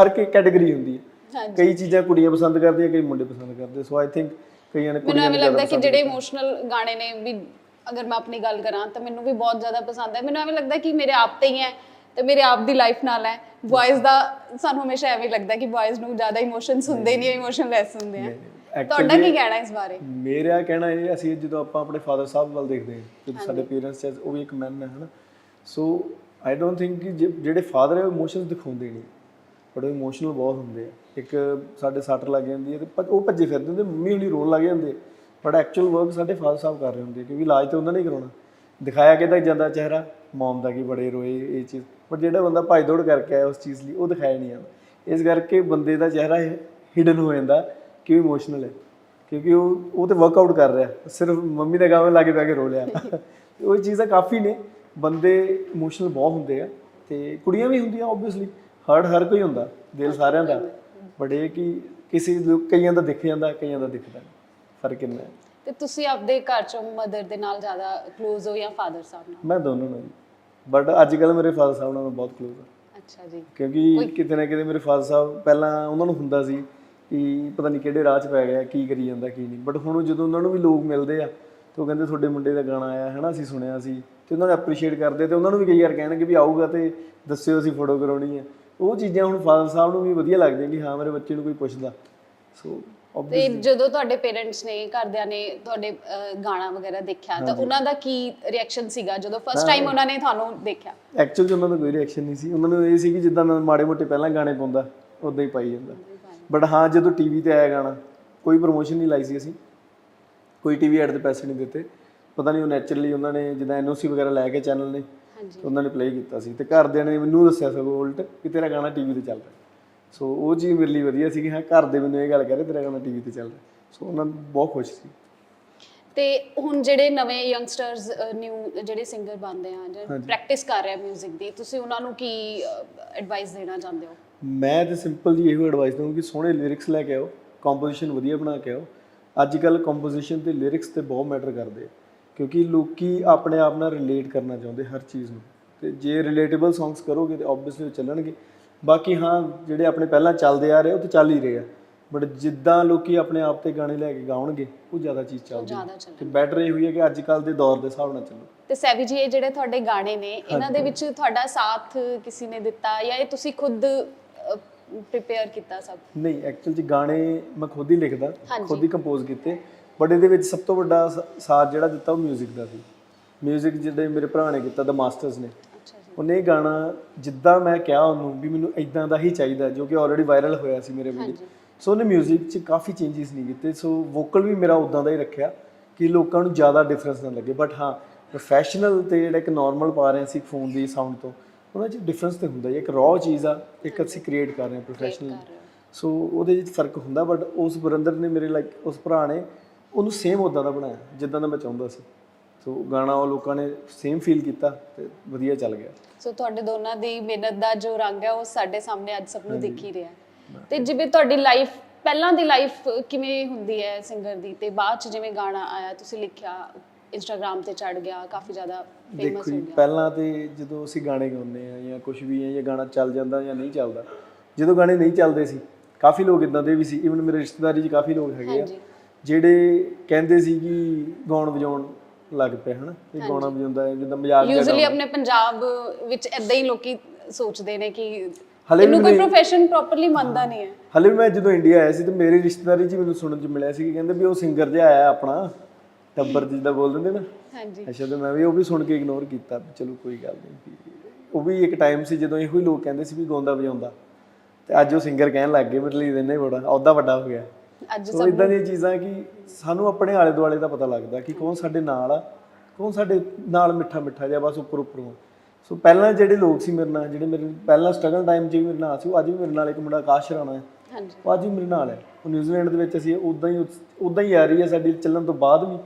S3: ਹਰ ਕੋਈ ਕੈਟਾਗਰੀ ਹੁੰਦੀ ਹੈ। ਕਈ ਚੀਜ਼ਾਂ ਕੁੜੀਆਂ ਪਸੰਦ ਕਰਦੀਆਂ ਕਈ ਮੁੰਡੇ ਪਸੰਦ ਕਰਦੇ। ਸੋ ਆਈ ਥਿੰਕ ਕਈਆਂ ਨੇ
S1: ਮੈਨੂੰ
S3: ਕੁੜੀਆਂ
S1: ਐਵੇਂ
S3: ਨੂੰ
S1: ਲੱਗਦਾ ਕਿ ਜਿਹੜੇ ਇਮੋਸ਼ਨਲ ਗਾਣੇ ਨੇ ਵੀ ਅਗਰ ਮੈਂ ਆਪਣੀ ਗੱਲ ਕਰਾਂ ਤਾਂ ਮੈਨੂੰ ਵੀ ਬਹੁਤ ਜ਼ਿਆਦਾ ਪਸੰਦ ਹੈ। ਮੈਨੂੰ ਐਵੇਂ ਲੱਗਦਾ ਕਿ ਮੇਰੇ ਆਪ ਤੇ ਹੀ ਹੈ ਤੇ ਮੇਰੇ ਆਪ ਦੀ ਲਾਈਫ ਨਾਲ ਹੈ। ਬॉयਜ਼ ਦਾ ਸਾਨੂੰ ਹਮੇਸ਼ਾ ਐਵੇਂ ਲੱਗਦਾ ਕਿ ਬॉयਜ਼ ਨੂੰ ਜ਼ਿਆਦਾ ਇਮੋਸ਼ਨਸ ਹੁੰਦੇ ਨਹੀਂ ਇਮੋਸ਼ਨਲੈਸ ਹੁੰਦੇ ਆ। ਤੁਹਾਡਾ ਕੀ ਕਹਿਣਾ ਇਸ ਬਾਰੇ?
S3: ਮੇਰਾ ਕਹਿਣਾ ਇਹ ਅਸੀਂ ਜਦੋਂ ਆਪਾਂ ਆਪਣੇ ਫਾਦਰ ਸਾਹਿਬ ਵੱਲ ਦੇਖਦੇ ਹਾਂ ਜਦੋਂ ਸਾਡੇ ਪੇਰੈਂਟਸ ਉਹ ਵੀ ਇੱਕ ਮੈਨ ਹੈ ਹਨਾ? ਸੋ ਆਈ ਡੋਨਟ ਥਿੰਕ ਕਿ ਜੇ- ਜਿਹੜੇ ਫਾਦਰ ਹੈ ਉਹ ਇਮੋਸ਼ਨਸ ਦਿਖਾਉਂਦੇ ਨਹੀਂ। ਬਟ ਉਹ ਇਮੋਸ਼ਨਲ ਬਹੁਤ ਹੁੰਦੇ ਆ। ਇੱਕ ਸਾਡੇ ਸੱਟ ਲੱਗ ਜਾਂਦੀ ਹੈ ਤੇ ਉਹ ਭੱਜੇ ਫਿਰਦੇ ਹੁੰਦੇ ਮੰਮੀ ਹੁਣੀ ਰੋਣ ਲੱਗ ਜਾਂਦੇ। ਬਟ ਐਕਚੁਅਲ ਵਰਕ ਸਾਡੇ ਫਾਦਰ ਸਾਹਿਬ ਕਰ ਰਹੇ ਹੁੰਦੇ ਕਿਉਂਕਿ ਇਲਾਜ ਤਾਂ ਉਹਨਾਂ ਨੇ ਹੀ ਕਰਾਉਣਾ। ਦਿਖਾਇਆ ਕਿਦਾਂ ਜਾਂਦਾ ਚਿਹਰਾ ਮੌਮ ਦਾ ਕੀ ਬੜੇ ਰੋਏ ਇਹ ਚੀਜ਼। ਬਟ ਜਿਹੜਾ ਬੰਦਾ ਭੱਜ ਦੌੜ ਕਰਕੇ ਆਇਆ ਉਸ ਚੀਜ਼ ਲਈ ਉਹ ਦਿਖਾਇਆ ਨਹੀਂ ਜਾਂਦਾ। ਇਸ ਕਰਕੇ ਬੰਦੇ ਦਾ ਚਿਹਰਾ ਹਿਡਨ ਹੋ ਜਾਂਦਾ। ਕਿ ਉਹ ਇਮੋਸ਼ਨਲ ਹੈ? ਕਿਉਂਕਿ ਉਹ ਉਹ ਤੇ ਵਰਕਆਊਟ ਕਰ ਰਿਹਾ। ਸਿਰਫ ਮੰਮੀ ਦੇ ਗਾਵੇਂ ਲਾਗੇ ਪੈ ਕੇ ਰੋ ਲਿਆ। ਉਹ ਚੀਜ਼ਾਂ ਕਾਫੀ ਨੇ। ਬੰਦੇ ਇਮੋਸ਼ਨਲ ਬਹੁਤ ਹੁੰਦੇ ਆ। ਤੇ ਕੁੜੀਆਂ ਵੀ ਹੁੰਦੀਆਂ ਆਬਵੀਅਸਲੀ ਹਰਟ ਹਰ ਕੋਈ ਹੁੰਦਾ। ਦਿਲ ਸਾਰਿਆਂ ਦਾ। ਬਟ ਇਹ ਕਿ ਕਿਸੇ ਲੋਕ- ਕਈਆਂ ਦਾ ਦਿਖ ਜਾਂਦਾ ਕਈਆਂ ਦਾ ਦਿਖਦਾ ਫ਼ਰਕ ਹੈ।
S1: ਤੇ ਤੁਸੀਂ ਆਪਦੇ ਘਰ ਚੋਂ ਮਦਰ ਦੇ ਨਾਲ ਜ਼ਿਆਦਾ ক্লোਜ਼ ਹੋ ਜਾਂ ਫਾਦਰ ਸਾਹਿਬ ਨਾਲ?
S3: ਮੈਂ ਦੋਨੋਂ ਨੂੰ ਬਟ ਅੱਜ ਕੱਲ ਮੇਰੇ ਫਾਦਰ ਸਾਹਿਬ ਨਾਲ ਮੈਂ ਬਹੁਤ ਕਲੋਜ਼ ਹਾਂ।
S1: ਅੱਛਾ ਜੀ।
S3: ਕਿਉਂਕਿ ਕਿਤੇ ਨਾ ਕਿਤੇ ਮੇਰੇ ਫਾਦਰ ਸਾਹਿਬ ਪਹਿਲਾਂ ਉਹਨਾਂ ਨੂੰ ਹੁੰਦਾ ਸੀ ਕਿ ਪਤਾ ਨਹੀਂ ਕਿਹੜੇ ਰਾਹ 'ਚ ਪੈ ਗਿਆ ਕੀ ਕਰੀ ਜਾਂਦਾ ਕੀ ਨਹੀਂ। ਬਟ ਹੁਣ ਜਦੋਂ ਉਹਨਾਂ ਨੂੰ ਵੀ ਲੋਕ ਮਿਲਦੇ ਆ ਤੇ ਉਹ ਕਹਿੰਦੇ ਤੁਹਾਡੇ ਮੁੰਡੇ ਦਾ ਗਾਣਾ ਆਇਆ ਹੈ ਨਾ ਅਸੀਂ ਸੁਣਿਆ ਸੀ ਤੇ ਉਹਨਾਂ ਨੇ ਐਪਰੀਸ਼ੀਏਟ ਕਰਦੇ ਤੇ ਉਹਨਾਂ ਨੂੰ ਵੀ ਕਈ ਵਾਰ ਕਹਿਣਗੇ ਵੀ ਆਊਗਾ ਤੇ ਦੱਸਿਓ ਅਸੀਂ ਫੋਟੋ ਕਰਾਉਣੀ ਹੈ ਉਹ ਚੀਜ਼ਾਂ ਹੁਣ ਫਾਦਰ ਸਾਹਿਬ ਨੂੰ ਵੀ ਵਧੀਆ ਲੱਗਦੀਆਂ ਕਿ ਹਾਂ ਮੇਰੇ ਬੱਚੇ ਨੂੰ ਕੋਈ ਪੁੱਛਦਾ। ਸੋ
S1: ਤੇ ਜਦੋਂ ਤੁਹਾਡੇ ਪੇਰੈਂਟਸ ਨੇ ਘਰਦਿਆਂ ਨੇ ਤੁਹਾਡੇ ਗਾਣਾ ਵਗੈਰਾ ਦੇਖਿਆ ਤਾਂ ਉਹਨਾਂ ਦਾ ਕੀ ਰਿਐਕਸ਼ਨ ਸੀਗਾ ਜਦੋਂ ਫਸਟ ਟਾਈਮ ਉਹਨਾਂ ਨੇ ਤੁਹਾਨੂੰ ਦੇਖਿਆ?
S3: ਐਕਚੁਅਲ ਉਹਨਾਂ ਦਾ ਕੋਈ ਰਿਐਕਸ਼ਨ ਨਹੀਂ ਸੀ। ਉਹਨਾਂ ਨੂੰ ਇਹ ਸੀ ਕਿ ਜਿੱਦਾਂ ਮੈਂ ਮਾੜੇ ਮੋਟੇ ਪਹਿਲਾਂ ਗਾਣੇ ਪਾਉਂਦਾ ਉਦਾਂ ਹੀ ਪਾਈ ਜਾਂਦਾ। ਬਟ ਹਾਂ ਜਦੋਂ ਟੀਵੀ ਤੇ ਆਇਆ ਗਾਣਾ ਕੋਈ ਪ੍ਰੋਮੋਸ਼ਨ ਨਹੀਂ ਲਾਈ ਸੀ ਅਸੀਂ। ਕੋਈ ਟੀਵੀ ਐਡ ਦੇ ਪੈਸੇ ਨਹੀਂ ਦਿੱਤੇ। ਪਤਾ ਨਹੀਂ ਉਹ ਨੈਚੁਰਲੀ ਉਹਨਾਂ ਨੇ ਜਿੱਦਾਂ ਐਨਓਸੀ ਵਗੈਰਾ ਲੈ ਕੇ ਚੈਨਲ ਨੇ ਉਹਨਾਂ ਨੇ ਪਲੇ ਕੀਤਾ ਸੀ। ਤੇ ਘਰਦਿਆਂ ਨੇ ਮੈਨੂੰ ਦੱਸਿਆ ਸਗੋਂ ਉਲਟ ਕਿ ਤੇਰਾ ਗਾਣਾ ਟੀਵੀ ਤੇ ਚੱਲ ਰਿਹਾ ਸੋ ਉਹ ਚੀਜ਼ ਮੇਰੇ ਲਈ ਵਧੀਆ ਸੀ ਕਿ ਹਾਂ ਘਰ ਦੇ ਮੈਨੂੰ ਇਹ ਗੱਲ ਕਹਿ ਰਹੇ ਤੇਰਾ ਗਾਣਾ ਟੀਵੀ ਤੇ ਚੱਲ ਰਿਹਾ ਸੋ ਉਹਨਾਂ ਬਹੁਤ ਖੁਸ਼ ਸੀ।
S1: ਤੇ ਹੁਣ ਜਿਹੜੇ ਨਵੇਂ ਯੰਗਸਟਰਸ ਨਿਊ ਜਿਹੜੇ ਸਿੰਗਰ ਬਣਦੇ ਆ ਜਿਹੜੇ। ਪ੍ਰੈਕਟਿਸ ਕਰ ਰਹੇ ਆ 뮤직 ਦੀ ਤੁਸੀਂ ਉਹਨਾਂ ਨੂੰ ਕੀ ਐਡਵਾਈਸ ਦੇਣਾ ਚਾਹੁੰਦੇ ਹੋ?
S3: ਮੈਂ ਤੇ ਸਿੰਪਲ ਜੀ ਇਹੋ ਐਡਵਾਈਸ ਦਊਂਗਾ ਕਿ ਸੋਹਣੇ ਲਿਰਿਕਸ ਲੈ ਕੇ ਆਓ ਕੰਪੋਜੀਸ਼ਨ ਵਧੀਆ ਬਣਾ ਕੇ ਆਓ। ਅੱਜ ਕੱਲ ਕੰਪੋਜੀਸ਼ਨ ਤੇ ਲਿਰਿਕਸ ਤੇ ਬਹੁਤ ਮੈਟਰ ਕਰਦੇ ਆ ਕਿਉਂਕਿ ਲੋਕੀ ਆਪਣੇ ਆਪ ਨਾਲ ਰਿਲੇਟ ਕਰਨਾ ਚਾਹੁੰਦੇ ਹਰ ਚੀਜ਼ ਨੂੰ। ਤੇ ਜੇ ਰਿਲੇਟੇਬਲ ਸੌਂਗਸ ਕਰੋਗੇ ਤੇ ਆਬਵੀਅਸਲੀ ਉਹ ਚੱਲਣਗੇ। ਬਾਕੀ ਹਾਂ ਜਿਹੜੇ ਆਪਣੇ ਪਹਿਲਾਂ ਚੱਲਦੇ ਆ ਰਹੇ ਉਹ ਤੇ ਚੱਲ ਹੀ ਰਹੇ ਆ। ਬਟ ਜਿੱਦਾਂ ਲੋਕੀ ਆਪਣੇ ਆਪ ਤੇ ਗਾਣੇ ਲੈ ਕੇ ਗਾਉਣਗੇ ਉਹ ਜ਼ਿਆਦਾ ਚੀਜ਼ ਚੱਲਦੀ ਤੇ ਬੈਟਰ ਇਹ ਹੋਈ ਹੈ ਕਿ ਅੱਜ ਕੱਲ ਦੇ ਦੌਰ ਦੇ ਹਿਸਾਬ ਨਾਲ ਚੱਲੋ।
S1: ਤੇ ਸੈਵੀ ਜੀ ਇਹ ਜਿਹੜੇ ਤੁਹਾਡੇ ਗਾਣੇ ਨੇ ਇਹਨਾਂ ਦੇ ਵਿੱਚ ਤੁਹਾਡਾ ਸਾਥ ਕਿਸੇ ਨੇ ਦਿੱਤਾ ਜਾਂ ਇਹ ਤੁਸੀਂ ਖੁਦ ਪ੍ਰਿਪੇਅਰ ਕੀਤਾ ਸਭ
S3: ਨਹੀਂ ਐਕਚੁਅਲ ਚ ਗਾਣੇ ਮੈਂ ਖੁਦ ਹੀ ਲਿਖਦਾ
S1: ਹਾਂਜੀ।
S3: ਖੁਦ ਹੀ ਕੰਪੋਜ਼ ਕੀਤੇ ਬਟ ਇਹਦੇ ਵਿੱਚ ਸਭ ਤੋਂ ਵੱਡਾ ਸ- ਸਾਥ ਜਿਹੜਾ ਦਿੱਤਾ ਉਹ 뮤직 ਦਾ ਸੀ 뮤직 ਜਿਹੜੇ ਮੇਰੇ ਭਰਾ ਨੇ ਕੀਤਾ ਦ ਮਾਸਟਰਸ ਨੇ
S1: ਅੱਛਾ ਜੀ
S3: ਉਹਨੇ ਇਹ ਗਾਣਾ ਜਿੱਦਾਂ ਮੈਂ ਕਿਹਾ ਉਹਨੂੰ ਵੀ ਮੈਨੂੰ ਇਦਾਂ ਦਾ ਹੀ ਚਾਹੀਦਾ ਜੋ ਕਿ ਆਲਰੇਡੀ ਵਾਇਰਲ ਹੋਇਆ ਸੀ ਮੇਰੇ ਵੀਡੀਓ
S1: ਹਾਂਜੀ।
S3: ਸੋ ਉਹਨੇ 뮤직 'ਚ ਕਾਫੀ ਚੇਂਜਸ ਨਹੀਂ ਕੀਤੇ ਸੋ ਵੋਕਲ ਵੀ ਮੇਰਾ ਉਦਾਂ ਦਾ ਹੀ ਰੱਖਿਆ ਕਿ ਲੋਕਾਂ ਨੂੰ ਜ਼ਿਆਦਾ ਡਿਫਰੈਂਸ ਨਾ ਲੱਗੇ ਬਟ ਹਾਂ ਪ੍ਰੋਫੈਸ਼ਨਲ ਤੇ ਜਿਹੜਾ ਇੱਕ ਨਾਰਮਲ ਪਾ ਰਹੇ ਸੀ ਫੋਨ ਦੀ ਸਾਊਂਡ ਤੋਂ ਉਹਨਾਂ 'ਚ ਡਿਫਰੈਂਸ ਤੇ ਹੁੰਦਾ ਹੀ ਹੈ। ਇੱਕ ਰॉ ਚੀਜ਼ ਆ ਇੱਕ ਅਸੀਂ ਕ੍ਰੀਏਟ ਕਰ ਰਹੇ ਹਾਂ ਪ੍ਰੋਫੈਸ਼ਨਲ। ਸੋ ਉਹਦੇ ਵਿੱਚ ਫ਼ਰਕ ਹੁੰਦਾ ਬਟ ਉਸ ਬਰਿੰਦਰ ਨੇ ਮੇਰੇ ਲਾਈਕ ਉਸ ਭਰਾ ਨੇ ਉਹਨੂੰ ਸੇਮ ਉਦਾਂ ਦਾ ਬਣਾਇਆ ਜਿੱਦਾਂ ਦਾ ਮੈਂ ਚਾਹੁੰਦਾ ਸੀ। ਸੋ ਗਾਣਾ ਉਹ ਲੋਕਾਂ ਨੇ ਸੇਮ ਫੀਲ ਕੀਤਾ ਤੇ ਵਧੀਆ ਚੱਲ ਗਿਆ।
S1: ਸੋ ਤੁਹਾਡੇ ਦੋਨਾਂ ਦੀ ਮਿਹਨਤ ਦਾ ਜੋ ਰੰਗ ਹੈ ਉਹ ਸਾਡੇ ਸਾਹਮਣੇ ਅੱਜ ਸਭ ਨੂੰ ਦਿਖ ਹੀ ਰਿਹਾ ਹੈ। ਤੇ ਜਿਵੇਂ ਤੁਹਾਡੀ ਲਾਈਫ ਪਹਿਲਾਂ ਦੀ ਲਾਈਫ ਕਿਵੇਂ ਹੁੰਦੀ ਹੈ ਸਿੰਗਰ ਦੀ? ਤੇ ਬਾਅਦ ਚ ਜਿਵੇਂ ਗਾਣਾ ਆਇਆ ਤੁਸੀਂ ਲਿਖਿਆ ਇੰਸਟਾਗ੍ਰam ਤੇ ਚੜ ਗਿਆ ਕਾਫੀ ਜ਼ਿਆਦਾ
S3: ਦੇਖੋ
S1: ਫੇਮਸ
S3: ਜੀ
S1: ਹੋ ਗਿਆ।
S3: ਪਹਿਲਾਂ ਤੇ ਜਦੋਂ ਅਸੀਂ ਗਾਣੇ ਗਾਉਂਦੇ ਆ ਜਾਂ ਕੁਝ ਵੀ ਹੈ ਜਾਂ ਗਾਣਾ ਚੱਲ ਜਾਂਦਾ ਜਾਂ ਨਹੀਂ ਚੱਲਦਾ ਜਦੋਂ ਗਾਣੇ ਨਹੀਂ ਚੱਲਦੇ ਸੀ ਕਾਫੀ ਲੋਕ ਇਦਾਂ ਦੇ ਵੀ ਸੀ ਇਵਨ ਮੇਰੇ ਰਿਸ਼ਤੇਦਾਰੀ 'ਚ ਕਾਫੀ ਲੋਕ ਹੈਗੇ ਆ
S1: ਹਾਂਜੀ।
S3: ਜਿਹੜੇ ਕਹਿੰਦੇ ਸੀ ਕਿ ਗਾਉਣ ਵਜਾਉਣ ਲੱਗ ਪਏ ਹਨਾ? ਇਹ ਗਾਉਣਾ ਵਜਾਉਂਦਾ ਹੈ ਜਿੱਦਾਂ ਮਜ਼ਾਕ ਜਿਹਾ
S1: ਯੂਜ਼ੂਅਲੀ। ਆਪਣੇ ਪੰਜਾਬ ਵਿੱਚ ਇਦਾਂ ਹੀ ਲੋਕੀ ਸੋਚਦੇ ਨੇ ਕਿ
S3: ਹਲੇ ਵੀ
S1: ਇਹਨੂੰ ਕੋਈ ਪ੍ਰੋਫੈਸ਼ਨ ਪ੍ਰੋਪਰਲੀ ਮੰਨਦਾ ਨਹੀਂ ਹੈ।
S3: ਹਲੇ ਵੀ ਮੈਂ ਜਦੋਂ ਇੰਡੀਆ ਆਇਆ ਸੀ ਤੇ ਮੇਰੀ ਰਿਸ਼ਤੇਦਾਰੀ 'ਚ ਮੈਨੂੰ ਸੁਣਨ 'ਚ ਮਿਲਿਆ ਸੀ ਕਿ ਕਹਿੰਦੇ ਵੀ ਉਹ ਸਿੰਗਰ ਜਿਹਾ ਆਇਆ ਆਪਣਾ। ਟੱਬਰ ਜਿੱਦਾਂ ਬੋਲ ਦਿੰਦੇ ਨਾ।
S1: ਹਾਂਜੀ।
S3: ਅੱਛਾ ਤੇ ਮੈਂ ਵੀ ਉਹ ਵੀ ਸੁਣ ਕੇ ਇਗਨੋਰ ਕੀਤਾ ਚਲੋ ਕੋਈ ਗੱਲ ਨਹੀਂ ਉਹ ਵੀ ਇੱਕ ਟਾਈਮ ਸੀ ਜਦੋਂ ਇਹੋ ਹੀ ਲੋਕ ਕਹਿੰਦੇ ਸੀ ਵੀ ਗਾਉਂਦਾ ਵਜਾਉਂਦਾ। ਤੇ ਅੱਜ ਉਹ ਸਿੰਗਰ ਕਹਿਣ ਲੱਗ ਗਏ ਇੰਨਾ ਹੀ ਬੜਾ ਅਹੁਦਾ ਵੱਡਾ ਹੋ ਗਿਆ।
S1: ਅੱਜ
S3: ਸੋ ਇਦਾਂ ਦੀਆਂ ਚੀਜ਼ਾਂ ਕਿ ਸਾਨੂੰ ਆਪਣੇ ਆਲੇ ਦੁਆਲੇ ਦਾ ਪਤਾ ਲੱਗਦਾ ਕਿ ਕੌਣ ਸਾਡੇ ਨਾਲ ਆ ਕੌਣ ਸਾਡੇ ਨਾਲ ਮਿੱਠਾ ਮਿੱਠਾ ਜਿਹਾ ਬਸ ਉੱਪਰ ਉੱਪਰੋਂ ਸੋ ਪਹਿਲਾਂ ਜਿਹੜੇ ਲੋਕ ਸੀ ਮੇਰੇ ਨਾਲ ਜਿਹੜੇ ਮੇਰੇ ਪਹਿਲਾਂ ਸਟਰਗਲ ਟਾਈਮ ਵੀ ਮੇਰੇ ਨਾਲ ਸੀ ਉਹ ਅੱਜ ਵੀ ਮੇਰੇ ਨਾਲ ਇੱਕ ਮੁੰਡਾ ਆਕਾਸ਼ ਰਾਣਾ ਹੈ।
S1: ਹਾਂਜੀ।
S3: ਉਹ ਅੱਜ ਵੀ ਮੇਰੇ ਨਾਲ ਹੈ। ਉਹ ਨਿਊਜ਼ੀਲੈਂਡ ਦੇ ਵਿੱਚ ਅਸੀਂ ਉਦਾਂ ਹੀ ਉਦਾਂ ਹੀ ਆ ਰਹੀ ਹੈ ਸਾਡੀ ਚੱਲਣ ਤੋਂ ਬਾਅਦ ਵੀ।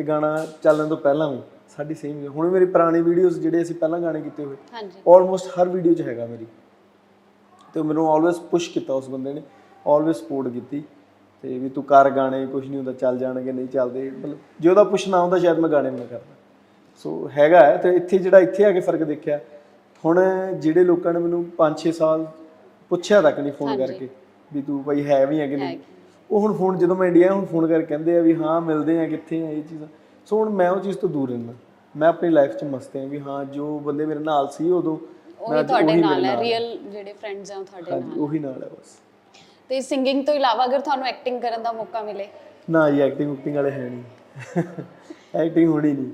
S3: ਤੇ ਗਾਣਾ ਚੱਲਣ ਤੋਂ ਪਹਿਲਾਂ ਵੀ ਸਾਡੀ ਸੇਮ ਹੁਣ ਮੇਰੀ ਪੁਰਾਣੀ ਵੀਡੀਓਜ਼ ਜਿਹੜੇ ਅਸੀਂ ਪਹਿਲਾਂ ਗਾਣੇ ਕੀਤੇ ਹੋਏ
S1: ਹਾਂਜੀ।
S3: ਆਲਮੋਸਟ ਹਰ ਵੀਡੀਓ 'ਚ ਹੈਗਾ ਮੇਰੀ। ਤੇ ਮੈਨੂੰ ਆਲਵੇਸ ਪੁਸ਼ ਕੀਤਾ ਉਸ ਬੰਦੇ ਨੇ ਆਲਵੇਸ ਸਪੋਰਟ ਕੀਤੀ। ਤੇ ਵੀ ਤੂੰ ਕਰ ਗਾਣੇ ਕੁਝ ਨਹੀਂ ਹੁੰਦਾ ਚੱਲ ਜਾਣਗੇ ਨਹੀਂ ਚੱਲਦੇ। ਮਤਲਬ ਜੇ ਉਹਦਾ ਪੁਸ਼ ਨਾ ਹੁੰਦਾ ਸ਼ਾਇਦ ਮੈਂ ਗਾਣੇ ਨਾ ਕਰਦਾ ਸੋ ਹੈਗਾ ਹੈ ਤੇ ਇੱਥੇ ਜਿਹੜਾ ਇੱਥੇ ਆ ਕੇ ਫ਼ਰਕ ਦੇਖਿਆ ਹੁਣ ਜਿਹੜੇ ਲੋਕਾਂ ਨੇ ਮੈਨੂੰ 5-6 ਸਾਲ ਪੁੱਛਿਆ ਤੱਕ ਨਹੀਂ ਫੋਨ। ਕਰਕੇ ਵੀ ਤੂੰ ਭਾਈ ਹੈ ਵੀ ਹੈ ਕਿ
S1: ਹੈ
S3: ਨਹੀਂ ਉਹ ਹੁਣ ਫੋਨ ਜਦੋਂ ਮੈਂ ਇੰਡੀਆ ਹੁਣ ਫੋਨ ਕਰਕੇ ਕਹਿੰਦੇ ਆ ਵੀ ਹਾਂ ਮਿਲਦੇ ਆ ਕਿੱਥੇ ਆ ਇਹ ਚੀਜ਼ਾਂ। ਸੋ ਹੁਣ ਮੈਂ ਉਹ ਚੀਜ਼ ਤੋਂ ਦੂਰ ਰਹਿੰਦਾ। ਮੈਂ ਆਪਣੀ ਲਾਈਫ 'ਚ ਮਸਤ ਹਾਂ ਵੀ ਹਾਂ ਜੋ ਬੰਦੇ ਮੇਰੇ ਨਾਲ ਸੀ ਉਦੋਂ
S1: ਉਹ ਤੁਹਾਡੇ ਨਾਲ ਹੈ ਰੀਅਲ ਜਿਹੜੇ ਫਰੈਂਡਸ ਆ ਉਹ ਤੁਹਾਡੇ ਨਾਲ।
S3: ਉਹੀ ਨਾਲ ਹੈ ਬਸ।
S1: ਤੇ ਸਿੰਗਿੰਗ ਤੋਂ ਇਲਾਵਾ ਅਗਰ ਤੁਹਾਨੂੰ ਐਕਟਿੰਗ ਕਰਨ ਦਾ ਮੌਕਾ ਮਿਲੇ?
S3: ਨਾ ਜੀ ਐਕਟਿੰਗ ਉਕਟਿੰਗ ਵਾਲੇ ਹੈ ਨਹੀਂ। ਐਕਟਿੰਗ ਹੋਣੀ ਨਹੀਂ।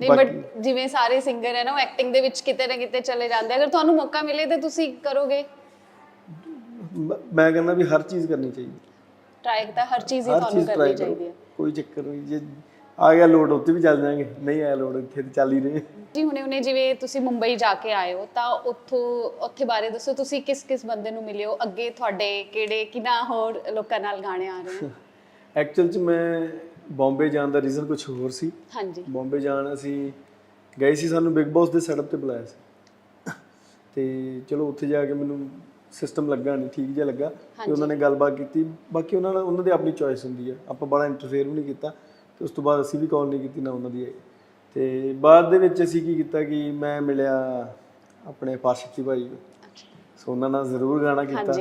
S1: ਨਹੀਂ ਬਟ ਜਿਵੇਂ ਸਾਰੇ ਸਿੰਗਰ ਹੈ ਨਾ ਉਹ ਐਕਟਿੰਗ ਦੇ ਵਿੱਚ ਕਿਤੇ ਨਾ ਕਿਤੇ ਚਲੇ ਜਾਂਦੇ। ਅਗਰ ਤੁਹਾਨੂੰ ਮੌਕਾ ਮਿਲੇ ਤੇ ਤੁਸੀਂ ਕਰੋਗੇ?
S3: ਮੈਂ ਕਹਿੰਦਾ ਵੀ ਹਰ ਚੀਜ਼ ਕਰਨੀ ਚਾਹੀਦੀ।
S1: ਟਰਾਈ ਤਾਂ ਹਰ ਚੀਜ਼ ਹੀ
S3: ਹਰ
S1: ਤੁਹਾਨੂੰ
S3: ਚੀਜ਼
S1: ਕਰਨੀ ਚਾਹੀਦੀ ਹੈ।
S3: ਕੋਈ ਚੱਕਰ ਨਹੀਂ ਜੇ ਆ ਗਿਆ ਲੋਡ ਉੱਤੇ ਵੀ ਚੱਲ ਜਾਾਂਗੇ। ਨਹੀਂ ਆਇਆ ਲੋਡ ਇੱਥੇ ਤੇ ਚੱਲ ਹੀ ਰਹੇ।
S1: ਜੀ ਹੁਣੇ ਹੁਣੇ ਜਿਵੇਂ ਤੁਸੀਂ ਮੁੰਬਈ ਜਾ ਕੇ ਆਏ ਹੋ ਤਾਂ ਉੱਥੋਂ ਉੱਥੇ ਬਾਰੇ ਦੱਸੋ ਤੁਸੀਂ ਕਿਸ ਕਿਸ ਬੰਦੇ ਨੂੰ ਮਿਲੇ ਹੋ? ਅੱਗੇ ਤੁਹਾਡੇ ਕਿਹੜੇ ਕਿਹਨਾਂ ਹੋਰ ਲੋਕਾਂ ਨਾਲ ਗਾਣੇ ਆ ਰਹੇ ਨੇ?
S3: ਐਕਚੁਅਲ ਚ ਮੈਂ ਬੰਬੇ ਜਾਣ ਦਾ ਰੀਜ਼ਨ ਕੁਝ ਹੋਰ ਸੀ।
S1: ਹਾਂਜੀ।
S3: ਬੰਬੇ ਜਾਣ ਅਸੀਂ ਗਏ ਸੀ ਸਾਨੂੰ ਬਿਗ ਬੌਸ ਦੇ ਸੈਟਅਪ ਤੇ ਬੁਲਾਇਆ ਸੀ। ਤੇ ਚਲੋ ਉੱਥੇ ਜਾ ਕੇ ਮੈਨੂੰ ਸਿਸਟਮ ਲੱਗਾ ਨਹੀਂ ਠੀਕ ਜਿਹਾ ਲੱਗਾ ਤੇ ਉਹਨਾਂ ਨੇ ਗੱਲਬਾਤ ਕੀਤੀ। ਬਾਕੀ ਉਹਨਾਂ ਨਾਲ ਉਹਨਾਂ ਦੀ ਆਪਣੀ ਚੋਇਸ ਹੁੰਦੀ ਹੈ ਆਪਾਂ ਬੜਾ ਇੰਟਰਫੇਅਰ ਵੀ ਨਹੀਂ ਕੀਤਾ ਤੇ ਉਸ ਤੋਂ ਬਾਅਦ ਅਸੀਂ ਵੀ ਕਾਲ ਨਹੀਂ ਕੀਤੀ ਨਾ ਉਹਨਾਂ ਦੀ ਤੇ ਬਾਅਦ ਦੇ ਵਿੱਚ ਅਸੀਂ ਕੀ ਕੀਤਾ ਕਿ ਮੈਂ ਮਿਲਿਆ ਆਪਣੇ ਪਾਰਸ਼ਕੀ ਭਾਈ ਨੂੰ। ਸੋ ਉਹਨਾਂ ਨਾਲ ਜ਼ਰੂਰ ਗਾਣਾ ਕੀਤਾ।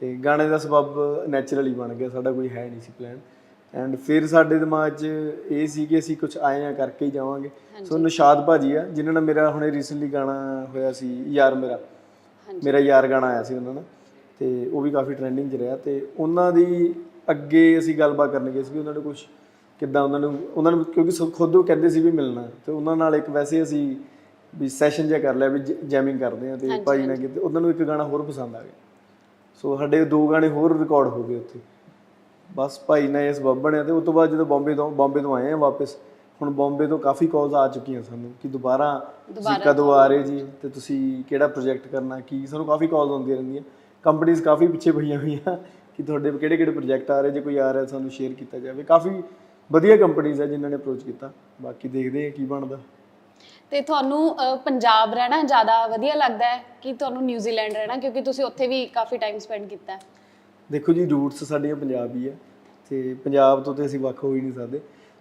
S3: ਤੇ ਗਾਣੇ ਦਾ ਸਬਬ ਨੈਚੁਰਲੀ ਬਣ ਗਿਆ ਸਾਡਾ ਕੋਈ ਹੈ ਨਹੀਂ ਸੀ ਪਲਾਨ ਐਂਡ ਫਿਰ ਸਾਡੇ ਦਿਮਾਗ 'ਚ ਇਹ ਸੀ ਕਿ ਅਸੀਂ ਕੁਝ ਆਏ ਆ ਕਰਕੇ ਹੀ ਜਾਵਾਂਗੇ। ਸੋ ਨਿਸ਼ਾਦ ਭਾਜੀ ਆ ਜਿਨ੍ਹਾਂ ਨਾਲ ਮੇਰਾ ਹੁਣੇ ਰੀਸੈਂਟਲੀ ਗਾਣਾ ਹੋਇਆ ਸੀ ਯਾਰ ਮੇਰਾ। ਮੇਰਾ ਯਾਰ ਗਾਣਾ ਆਇਆ ਸੀ ਉਹਨਾਂ ਨਾਲ ਤੇ ਉਹ ਵੀ ਕਾਫੀ ਟ੍ਰੈਂਡਿੰਗ 'ਚ ਰਿਹਾ ਤੇ ਉਹਨਾਂ ਦੀ ਅੱਗੇ ਅਸੀਂ ਗੱਲਬਾਤ ਕਰਨ ਗਏ ਸੀ ਵੀ ਉਹਨਾਂ ਨੇ ਕੁਝ ਕਿੱਦਾਂ ਉਹਨਾਂ ਨੂੰ ਉਹਨਾਂ ਨੂੰ ਕਿਉਂਕਿ ਖੁਦ ਉਹ ਕਹਿੰਦੇ ਸੀ ਵੀ ਮਿਲਣਾ ਤੇ ਉਹਨਾਂ ਨਾਲ ਇੱਕ ਵੈਸੇ ਅਸੀਂ ਵੀ ਸੈਸ਼ਨ ਜਿਹਾ ਕਰ ਲਿਆ ਵੀ ਜੈਮਿੰਗ ਕਰਦੇ ਆ ਤੇ ਭਾਈ ਨੇ ਕਿਤੇ ਉਹਨਾਂ ਨੂੰ ਇੱਕ ਗਾਣਾ ਹੋਰ ਪਸੰਦ ਆ ਗਿਆ। ਸੋ ਸਾਡੇ ਦੋ ਗਾਣੇ ਹੋਰ ਰਿਕਾਰਡ ਹੋ ਗਏ ਉੱਥੇ। ਬਸ ਭਾਈ ਨੇ ਇਸ ਸਬਬ ਬਣਿਆ ਤੇ ਉਸ ਤੋਂ ਬਾਅਦ ਜਦੋਂ ਬੰਬੇ ਤੋਂ ਬੰਬੇ ਤੋਂ ਆਏ ਆ ਵਾਪਸ ਹੁਣ ਬੰਬੇ ਤੋਂ ਕਾਫੀ ਕਾਲਸ ਆ ਚੁੱਕੀਆਂ ਸਾਨੂੰ ਕਿ ਦੁਬਾਰਾ ਤੁਸੀਂ ਕਦੋਂ ਆ ਰਹੇ ਜੀ ਤੇ ਤੁਸੀਂ ਕਿਹੜਾ ਪ੍ਰੋਜੈਕਟ ਕਰਨਾ ਕੀ? ਸਾਨੂੰ ਕਾਫੀ ਕਾਲਸ ਆਉਂਦੀਆਂ ਰਹਿੰਦੀਆਂ। ਕੰਪਨੀਆਂ ਕਾਫੀ ਪਿੱਛੇ ਪਈਆਂ ਹੋਈਆਂ ਕਿ ਤੁਹਾਡੇ ਕਿਹੜੇ ਕਿਹੜੇ ਪ੍ਰੋਜੈਕਟ ਆ ਰਹੇ ਜੇ ਕੋਈ ਆ ਰਿਹਾ ਸਾਨੂੰ ਸ਼ੇਅਰ ਕੀਤਾ ਜਾਵੇ। ਕਾਫੀ ਵਧੀਆ ਕੰਪਨੀਆਂ ਆ ਜਿਨ੍ਹਾਂ ਨੇ ਅਪਰੋਚ ਕੀਤਾ। ਬਾਕੀ ਦੇਖਦੇ ਆ ਕੀ ਬਣਦਾ।
S1: ਤੇ ਤੁਹਾਨੂੰ ਪੰਜਾਬ ਰਹਿਣਾ ਜ਼ਿਆਦਾ ਵਧੀਆ ਲੱਗਦਾ ਹੈ ਕਿ ਤੁਹਾਨੂੰ ਨਿਊਜ਼ੀਲੈਂਡ ਰਹਿਣਾ? ਕਿਉਂਕਿ ਤੁਸੀਂ ਉੱਥੇ ਵੀ ਕਾਫੀ ਟਾਈਮ ਸਪੈਂਡ ਕੀਤਾ ਹੈ।
S3: ਦੇਖੋ ਜੀ ਰੂਟਸ ਸਾਡੀਆਂ ਪੰਜਾਬੀ ਆ ਤੇ ਪੰਜਾਬ ਤੋਂ ਤੇ ਅਸੀਂ ਵੱਖ ਹੋ ਹੀ ਨਹੀਂ ਸਕਦੇ।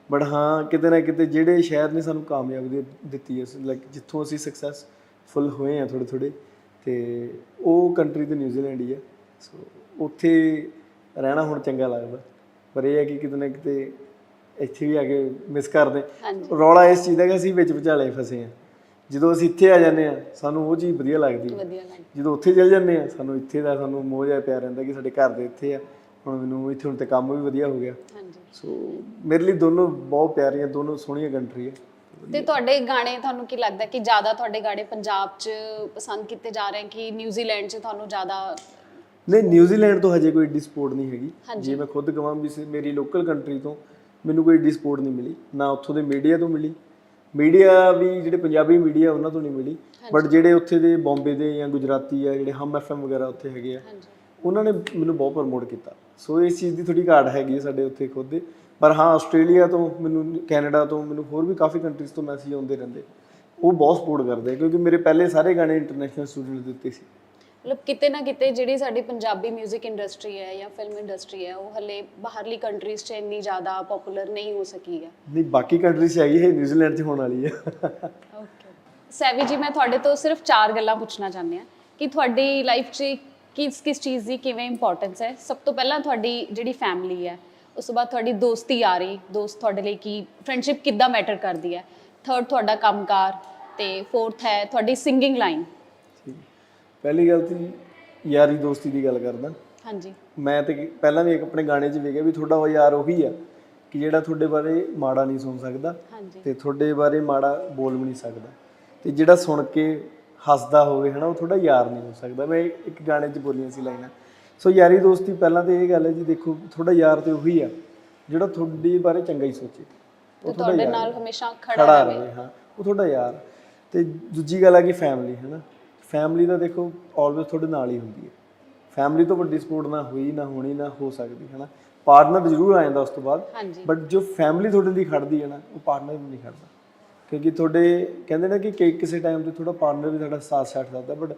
S3: ਬਟ ਹਾਂ ਕਿਤੇ ਨਾ ਕਿਤੇ ਜਿਹੜੇ ਸ਼ਹਿਰ ਨੇ ਸਾਨੂੰ ਕਾਮਯਾਬੀ ਦਿੱਤੀ ਹੈ ਲਾਈਕ ਜਿੱਥੋਂ ਅਸੀਂ ਸਕਸੈਸਫੁਲ ਹੋਏ ਆ ਥੋੜੇ ਥੋੜੇ ਤੇ ਉਹ ਕੰਟਰੀ ਤੇ ਨਿਊਜ਼ੀਲੈਂਡ ਹੀ ਆ ਸੋ ਉੱਥੇ ਰਹਿਣਾ ਹੁਣ ਚੰਗਾ ਲੱਗਦਾ। ਪਰ ਇਹ ਹੈ ਕਿ ਕਿਤੇ ਨਾ ਕਿਤੇ ਇੱਥੇ ਵੀ ਆ ਕੇ ਮਿਸ ਕਰਦੇ ਰੌਲਾ ਇਸ ਚੀਜ਼ ਦਾ ਕਿ ਅਸੀਂ ਵਿੱਚ ਵਿਚਾਲੇ ਫਸੇ ਆ ਜਦੋਂ ਅਸੀਂ ਇੱਥੇ ਆ ਜਾਂਦੇ ਆ ਸਾਨੂੰ ਉਹ ਚੀਜ਼ ਵਧੀਆ ਲੱਗਦੀ ਹੈ। ਜਦੋਂ ਉੱਥੇ ਚਲ ਜਾਂਦੇ ਆ ਸਾਨੂੰ ਇੱਥੇ ਦਾ ਸਾਨੂੰ ਮੋਹ ਜਿਹਾ ਪਿਆ ਰਹਿੰਦਾ ਕਿ ਸਾਡੇ ਘਰ ਦੇ ਇੱਥੇ ਆ। ਹੁਣ ਮੈਨੂੰ ਇੱਥੇ ਹੁਣ ਤੇ ਕੰਮ ਵੀ ਵਧੀਆ ਹੋ ਗਿਆ।
S1: ਹਾਂਜੀ।
S3: ਸੋ ਮੇਰੇ ਲਈ ਦੋਨੋਂ ਬਹੁਤ ਪਿਆਰੀਆਂ ਦੋਨੋਂ ਸੋਹਣੀਆਂ ਕੰਟਰੀ ਆ।
S1: ਤੇ ਤੁਹਾਡੇ ਗਾਣੇ ਤੁਹਾਨੂੰ ਕੀ ਲੱਗਦਾ ਕਿ ਜ਼ਿਆਦਾ ਤੁਹਾਡੇ ਗਾਣੇ ਪੰਜਾਬ 'ਚ ਪਸੰਦ ਕੀਤੇ ਜਾ ਰਹੇ ਕਿ ਨਿਊਜ਼ੀਲੈਂਡ 'ਚ ਤੁਹਾਨੂੰ ਜ਼ਿਆਦਾ
S3: ਨਹੀਂ ਨਿਊਜ਼ੀਲੈਂਡ ਤੋਂ ਹਜੇ ਕੋਈ ਏਡੀ ਸਪੋਰਟ ਨਹੀਂ ਹੈਗੀ। ਜੇ ਮੈਂ ਖੁਦ ਕਹਾਂ ਵੀ ਮੇਰੀ ਲੋਕਲ ਕੰਟਰੀ ਤੋਂ ਮੈਨੂੰ ਕੋਈ ਏਡੀ ਸਪੋਰਟ ਨਹੀਂ ਮਿਲੀ। ਨਾ ਉੱਥੋਂ ਦੇ ਮੀਡੀਆ ਤੋਂ ਮਿਲੀ। ਮੀਡੀਆ ਵੀ ਜਿਹੜੇ ਪੰਜਾਬੀ ਮੀਡੀਆ ਉਹਨਾਂ ਤੋਂ ਨਹੀਂ ਮਿਲੀ। ਬਟ ਜਿਹੜੇ ਉੱਥੇ ਦੇ ਬੰਬੇ ਦੇ ਜਾਂ ਗੁਜਰਾਤੀ ਆ ਜਿਹੜੇ ਹਮ ਐਫਐਮ ਵਗੈਰਾ ਉੱਥੇ ਹੈਗੇ ਆ ਉਹਨਾਂ ਨੇ ਮੈਨੂੰ ਬਹੁਤ ਪ੍ਰਮੋਟ ਕੀਤਾ। ਸੋ ਇਸ ਚੀਜ਼ ਦੀ ਥੋੜੀ ਘਾਟ ਹੈਗੀ ਹੈ ਸਾਡੇ ਉੱਥੇ ਖੁਦ ਦੇ। ਪਰ ਹਾਂ ਆਸਟ੍ਰੇਲੀਆ ਤੋਂ ਮੈਨੂੰ ਕੈਨੇਡਾ ਤੋਂ ਮੈਨੂੰ ਹੋਰ ਵੀ ਕਾਫੀ ਕੰਟਰੀਜ਼ ਤੋਂ ਮੈਸੇਜ ਆਉਂਦੇ ਰਹਿੰਦੇ। ਉਹ ਬਹੁਤ ਸਪੋਰਟ ਕਰਦੇ ਆ ਕਿਉਂਕਿ ਮੇਰੇ ਪਹਿਲੇ ਸਾਰੇ ਗਾਣੇ ਇੰਟਰਨੈਸ਼ਨਲ ਸਟੂਡੈਂਟ ਦੇ ਉੱਤੇ ਸੀ।
S1: ਮਤਲਬ ਕਿਤੇ ਨਾ ਕਿਤੇ ਜਿਹੜੀ ਸਾਡੀ ਪੰਜਾਬੀ 뮤직 ਇੰਡਸਟਰੀ ਹੈ ਜਾਂ ਫਿਲਮ ਇੰਡਸਟਰੀ ਹੈ ਉਹ ਹਲੇ ਬਾਹਰਲੀ ਕੰਟਰੀਜ਼ 'ਚ ਇੰਨੀ ਜ਼ਿਆਦਾ ਪਪੂਲਰ ਨਹੀਂ ਹੋ ਸਕੀ ਹੈ।
S3: ਨਹੀਂ ਬਾਕੀ ਕੰਟਰੀਜ਼ 'ਚ ਹੈਗੀ ਹੈ ਨਿਊਜ਼ੀਲੈਂਡ 'ਚ ਹੋਣ ਵਾਲੀ ਹੈ।
S1: ਓਕੇ ਸੈਵੀ ਜੀ ਮੈਂ ਤੁਹਾਡੇ ਤੋਂ ਸਿਰਫ ਚਾਰ ਗੱਲਾਂ ਪੁੱਛਣਾ ਚਾਹੁੰਦੀ ਹਾਂ ਕਿ ਤੁਹਾਡੀ ਲਾਈਫ 'ਚ ਕਿਸ ਕਿਸ ਚੀਜ਼ ਦੀ ਕਿਵੇਂ ਇੰਪੋਰਟੈਂਸ ਹੈ? ਸਭ ਤੋਂ ਪਹਿਲਾਂ ਤੁਹਾਡੀ ਜਿਹੜੀ ਫੈਮਿਲੀ ਹੈ ਉਸ ਤੋਂ ਬਾਅਦ ਤੁਹਾਡੀ ਦੋਸਤੀ ਯਾਰੀ ਦੋਸਤ ਤੁਹਾਡੇ ਲਈ ਕੀ ਫਰੈਂਡਸ਼ਿਪ ਕਿੱਦਾਂ ਮੈਟਰ ਕਰਦੀ ਹੈ? ਥਰਡ ਤੁਹਾਡਾ ਕੰਮਕਾਰ ਤੇ ਫੋਰਥ ਹੈ ਤੁਹਾਡੀ ਸਿੰਗਿੰਗ ਲਾਈਨ।
S3: ਪਹਿਲੀ ਗੱਲ ਤੇ ਯਾਰੀ ਦੋਸਤੀ ਦੀ ਗੱਲ ਕਰਦਾ।
S1: ਹਾਂਜੀ।
S3: ਮੈਂ ਤੇ ਪਹਿਲਾਂ ਵੀ ਇੱਕ ਆਪਣੇ ਗਾਣੇ 'ਚ ਵੇਖਿਆ ਵੀ ਤੁਹਾਡਾ ਉਹ ਯਾਰ ਉਹੀ ਆ ਕਿ ਜਿਹੜਾ ਤੁਹਾਡੇ ਬਾਰੇ ਮਾੜਾ ਨਹੀਂ ਸੁਣ ਸਕਦਾ ਤੇ ਤੁਹਾਡੇ ਬਾਰੇ ਮਾੜਾ ਬੋਲ ਵੀ ਨਹੀਂ ਸਕਦਾ। ਤੇ ਜਿਹੜਾ ਸੁਣ ਕੇ ਹੱਸਦਾ ਹੋਵੇ ਹਨਾ ਉਹ ਤੁਹਾਡਾ ਯਾਰ ਨਹੀਂ ਹੋ ਸਕਦਾ। ਮੈਂ ਇੱਕ ਗਾਣੇ 'ਚ ਬੋਲੀਆਂ ਸੀ ਲਾਈਨਾਂ। ਸੋ ਯਾਰੀ ਦੋਸਤੀ ਪਹਿਲਾਂ ਤੇ ਇਹ ਗੱਲ ਹੈ ਜੀ ਦੇਖੋ ਤੁਹਾਡਾ ਯਾਰ ਤੇ ਉਹੀ ਆ ਜਿਹੜਾ ਤੁਹਾਡੇ ਬਾਰੇ ਚੰਗਾ ਹੀ ਸੋਚੇ।
S1: ਤੇ ਤੁਹਾਡੇ ਨਾਲ ਹਮੇਸ਼ਾ ਖੜਾ ਰਹੇ।
S3: ਹਾਂ ਉਹ ਤੁਹਾਡਾ ਯਾਰ। ਤੇ ਦੂਜੀ ਗੱਲ ਆ ਕਿ ਫੈਮਿਲੀ ਹੈ ਨਾ ਫੈਮਿਲੀ ਦਾ ਦੇਖੋ ਆਲਵੇਸ ਤੁਹਾਡੇ ਨਾਲ ਹੀ ਹੁੰਦੀ ਹੈ। ਫੈਮਿਲੀ ਤੋਂ ਵੱਡੀ ਸਪੋਰਟ ਨਾ ਹੋਈ ਨਾ ਹੋਣੀ ਨਾ ਹੋ ਸਕਦੀ ਹੈ ਨਾ ਪਾਰਟਨਰ ਜ਼ਰੂਰ ਆ ਜਾਂਦਾ ਉਸ ਤੋਂ ਬਾਅਦ। ਬਟ ਜੋ ਫੈਮਿਲੀ ਤੁਹਾਡੇ ਲਈ ਖੜਦੀ ਹੈ ਨਾ ਉਹ ਪਾਰਟਨਰ ਨਹੀਂ ਖੜਦਾ। ਕਿਉਂਕਿ ਤੁਹਾਡੇ ਕਹਿੰਦੇ ਨਾ ਕਿ ਕਈ ਕਿਸੇ ਟਾਈਮ ਤੇ ਤੁਹਾਡਾ ਪਾਰਟਨਰ ਵੀ ਤੁਹਾਡਾ ਸਾਥ ਛੱਡ ਸਕਦਾ ਬਟ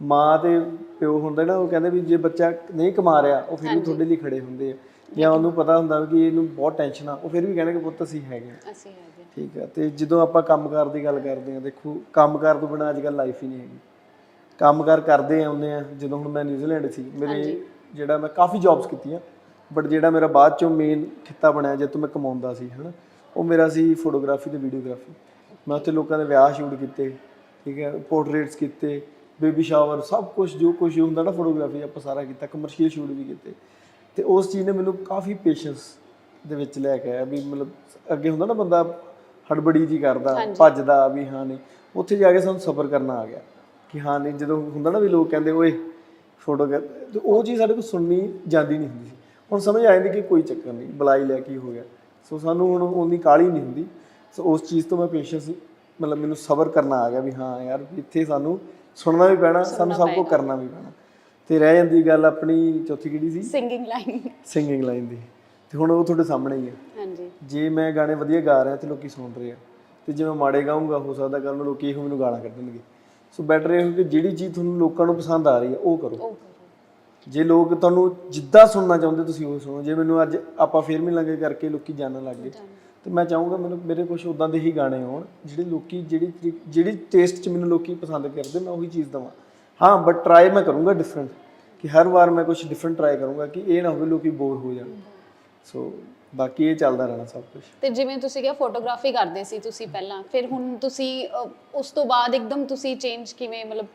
S3: ਮਾਂ ਤੇ ਪਿਓ ਹੁੰਦਾ ਨਾ ਉਹ ਕਹਿੰਦੇ ਵੀ ਜੇ ਬੱਚਾ ਨਹੀਂ ਕਮਾ ਰਿਹਾ ਉਹ ਫਿਰ ਵੀ ਤੁਹਾਡੇ ਲਈ ਖੜੇ ਹੁੰਦੇ ਆ। ਜਾਂ ਉਹਨੂੰ ਪਤਾ ਹੁੰਦਾ ਕਿ ਇਹਨੂੰ ਬਹੁਤ ਟੈਨਸ਼ਨ ਆ ਉਹ ਫਿਰ ਵੀ ਕਹਿਣਗੇ ਪੁੱਤ ਅਸੀਂ ਹੈਗੇ ਆ।
S1: ਅਸੀਂ ਹੈਗੇ
S3: ਠੀਕ ਆ ਤੇ ਜਦੋਂ ਆਪਾਂ ਕੰਮਕਾਰ ਦੀ ਗੱਲ ਕਰਦੇ ਆ ਦੇਖੋ ਕੰਮਕਾਰ ਤੋਂ ਬਿਨਾਂ ਅੱਜ ਕੱਲ੍ਹ ਲਾਈਫ ਹੀ ਨਹੀਂ ਹੈਗੀ। ਕੰਮਕਾਰ ਕਰਦੇ ਆਉਂਦੇ ਆ ਜਦੋਂ ਹੁਣ ਮੈਂ ਨਿਊਜ਼ੀਲੈਂਡ ਸੀ ਮੇਰੇ ਜਿਹੜਾ ਮੈਂ ਕਾਫੀ ਜੌਬਸ ਕੀਤੀਆਂ ਬਟ ਜਿਹੜਾ ਮੇਰਾ ਬਾਅਦ ਚੋਂ ਮੇਨ ਖਿੱਤਾ ਬਣਿਆ ਜਦ ਤੋਂ ਮੈਂ ਕਮਾਉਂਦਾ ਸੀ ਹਨਾ ਉਹ ਮੇਰਾ ਸੀ ਫੋਟੋਗ੍ਰਾਫੀ ਤੇ ਵੀਡੀਓਗ੍ਰਾਫੀ ਮੈਂ ਉੱਥੇ ਲੋਕਾਂ ਦੇ ਵਿਆਹ ਸ਼ੂਟ ਕੀਤੇ ਠੀਕ ਹੈ ਪੋਰਟਰੇਟਸ ਕੀਤੇ ਬੇਬੀ ਸ਼ਾਵਰ ਸਭ ਕੁਝ ਜੋ ਕੁਝ ਹੁੰਦਾ ਨਾ ਫੋਟੋਗ੍ਰਾਫੀ ਆਪਾਂ ਸਾਰਾ ਕੀਤਾ ਕਮਰਸ਼ੀਅਲ ਸ਼ੂਟ ਵੀ ਕੀਤੇ। ਤੇ ਉਸ ਚੀਜ਼ ਨੇ ਮੈਨੂੰ ਕਾਫੀ ਪੇਸ਼ੈਂਸ ਦੇ ਵਿੱਚ ਲੈ ਕੇ ਆਇਆ ਵੀ ਮਤਲਬ ਅੱਗੇ ਹੁੰਦਾ ਨਾ ਬੰਦਾ ਹੜਬੜੀ ਜੀ ਕਰਦਾ ਭੱਜਦਾ ਵੀ ਹਾਂ ਨਹੀਂ ਉੱਥੇ ਜਾ ਕੇ ਸਾਨੂੰ ਸਬਰ ਕਰਨਾ ਆ ਗਿਆ ਕਿ ਹਾਂ ਨਹੀਂ ਜਦੋਂ ਹੁੰਦਾ ਨਾ ਵੀ ਲੋਕ ਕਹਿੰਦੇ ਓਏ ਫੋਟੋ ਤੇ ਉਹ ਚੀਜ਼ ਸਾਡੇ ਕੋਲ ਸੁਣਨੀ ਜਾਂਦੀ ਨਹੀਂ ਹੁੰਦੀ ਸੀ। ਹੁਣ ਸਮਝ ਆ ਜਾਂਦੀ ਕਿ ਕੋਈ ਚੱਕਰ ਨਹੀਂ ਬੁਲਾਈ ਲੈ ਕੀ ਹੋ ਗਿਆ। ਸੋ ਸਾਨੂੰ ਹੁਣ ਉਨੀ ਕਾਹਲੀ ਨਹੀਂ ਹੁੰਦੀ। ਸੋ ਉਸ ਚੀਜ਼ ਤੋਂ ਮੈਂ ਪੇਸ਼ੈਂਸ ਮਤਲਬ ਮੈਨੂੰ ਸਬਰ ਕਰਨਾ ਆ ਗਿਆ ਵੀ ਹਾਂ ਯਾਰ ਇੱਥੇ ਸਾਨੂੰ ਸੁਣਨਾ ਵੀ ਪੈਣਾ ਸਾਨੂੰ ਸਭ ਕੁਝ ਕਰਨਾ ਵੀ ਪੈਣਾ। ਤੇ ਰਹਿ ਜਾਂਦੀ ਗੱਲ ਆਪਣੀ ਚੌਥੀ ਕਿਹੜੀ ਸੀ?
S1: ਸਿੰਗਿੰਗ ਲਾਈਨ
S3: ਸਿੰਗਿੰਗ ਲਾਈਨ ਦੀ। ਤੇ ਹੁਣ ਉਹ ਤੁਹਾਡੇ ਸਾਹਮਣੇ ਹੀ ਹੈ
S1: ਹਾਂਜੀ।
S3: ਜੇ ਮੈਂ ਗਾਣੇ ਵਧੀਆ ਗਾ ਰਿਹਾ ਤੇ ਲੋਕੀ ਸੁਣ ਰਹੇ ਆ। ਤੇ ਜੇ ਮੈਂ ਮਾੜੇ ਗਾਉਂਗਾ ਹੋ ਸਕਦਾ ਕੱਲ ਨੂੰ ਲੋਕੀ ਇਹੋ ਮੈਨੂੰ ਗਾਲਾਂ ਕੱਢਣਗੇ ਸੋ ਬੈਟਰ ਇਹ ਹੋ ਕਿ ਜਿਹੜੀ ਚੀਜ਼ ਤੁਹਾਨੂੰ ਲੋਕਾਂ ਨੂੰ ਪਸੰਦ ਆ ਰਹੀ ਹੈ ਉਹ ਕਰੋ।
S1: ਉਹ ਕਰੋ।
S3: ਜੇ ਲੋਕ ਤੁਹਾਨੂੰ ਜਿੱਦਾਂ ਸੁਣਨਾ ਚਾਹੁੰਦੇ ਤੁਸੀਂ ਉਹ ਸੁਣੋ। ਜੇ ਮੈਨੂੰ ਅੱਜ ਆਪਾਂ ਫੇਰ ਮਿਲਾਂਗੇ ਕਰਕੇ ਲੋਕੀ ਜਾਣਨ ਲੱਗ ਗਏ। ਤੇ ਮੈਂ ਚਾਹੂੰਗਾ ਮੈਨੂੰ ਮੇਰੇ ਕੁਝ ਉਦਾਂ ਦੇ ਹੀ ਗਾਣੇ ਆਉਣ ਜਿਹੜੇ ਲੋਕੀ ਜਿਹੜੀ ਜਿਹੜੀ ਟੇਸਟ 'ਚ ਮੈਨੂੰ ਲੋਕੀ ਪਸੰਦ ਕਰਦੇ ਮੈਂ ਉਹੀ ਚੀਜ਼ ਦਵਾਂ। ਹਾਂ ਬਟ ਟਰਾਈ ਮੈਂ ਕਰੂੰਗਾ ਡਿਫਰੈਂਟ ਕਿ ਹਰ ਵਾਰ ਮੈਂ ਕੁਝ ਡਿਫਰੈਂਟ ਟਰਾਈ ਕਰੂੰਗਾ ਕਿ ਇਹ ਨਾ ਹੋਵੇ ਲੋਕੀ ਬੋਰ ਹੋ ਜਾਣ। ਸੋ ਬਾਕੀ ਇਹ ਚੱਲਦਾ ਰਹਿਣਾ ਸਭ ਕੁਝ
S1: ਤੇ ਜਿਵੇਂ ਤੁਸੀਂ ਕਿਹਾ ਫੋਟੋਗ੍ਰਾਫੀ ਕਰਦੇ ਸੀ ਤੁਸੀਂ ਪਹਿਲਾਂ ਫਿਰ ਹੁਣ ਤੁਸੀਂ ਉਸ ਤੋਂ ਬਾਅਦ ਇੱਕਦਮ ਤੁਸੀਂ ਚੇਂਜ ਕਿਵੇਂ ਮਤਲਬ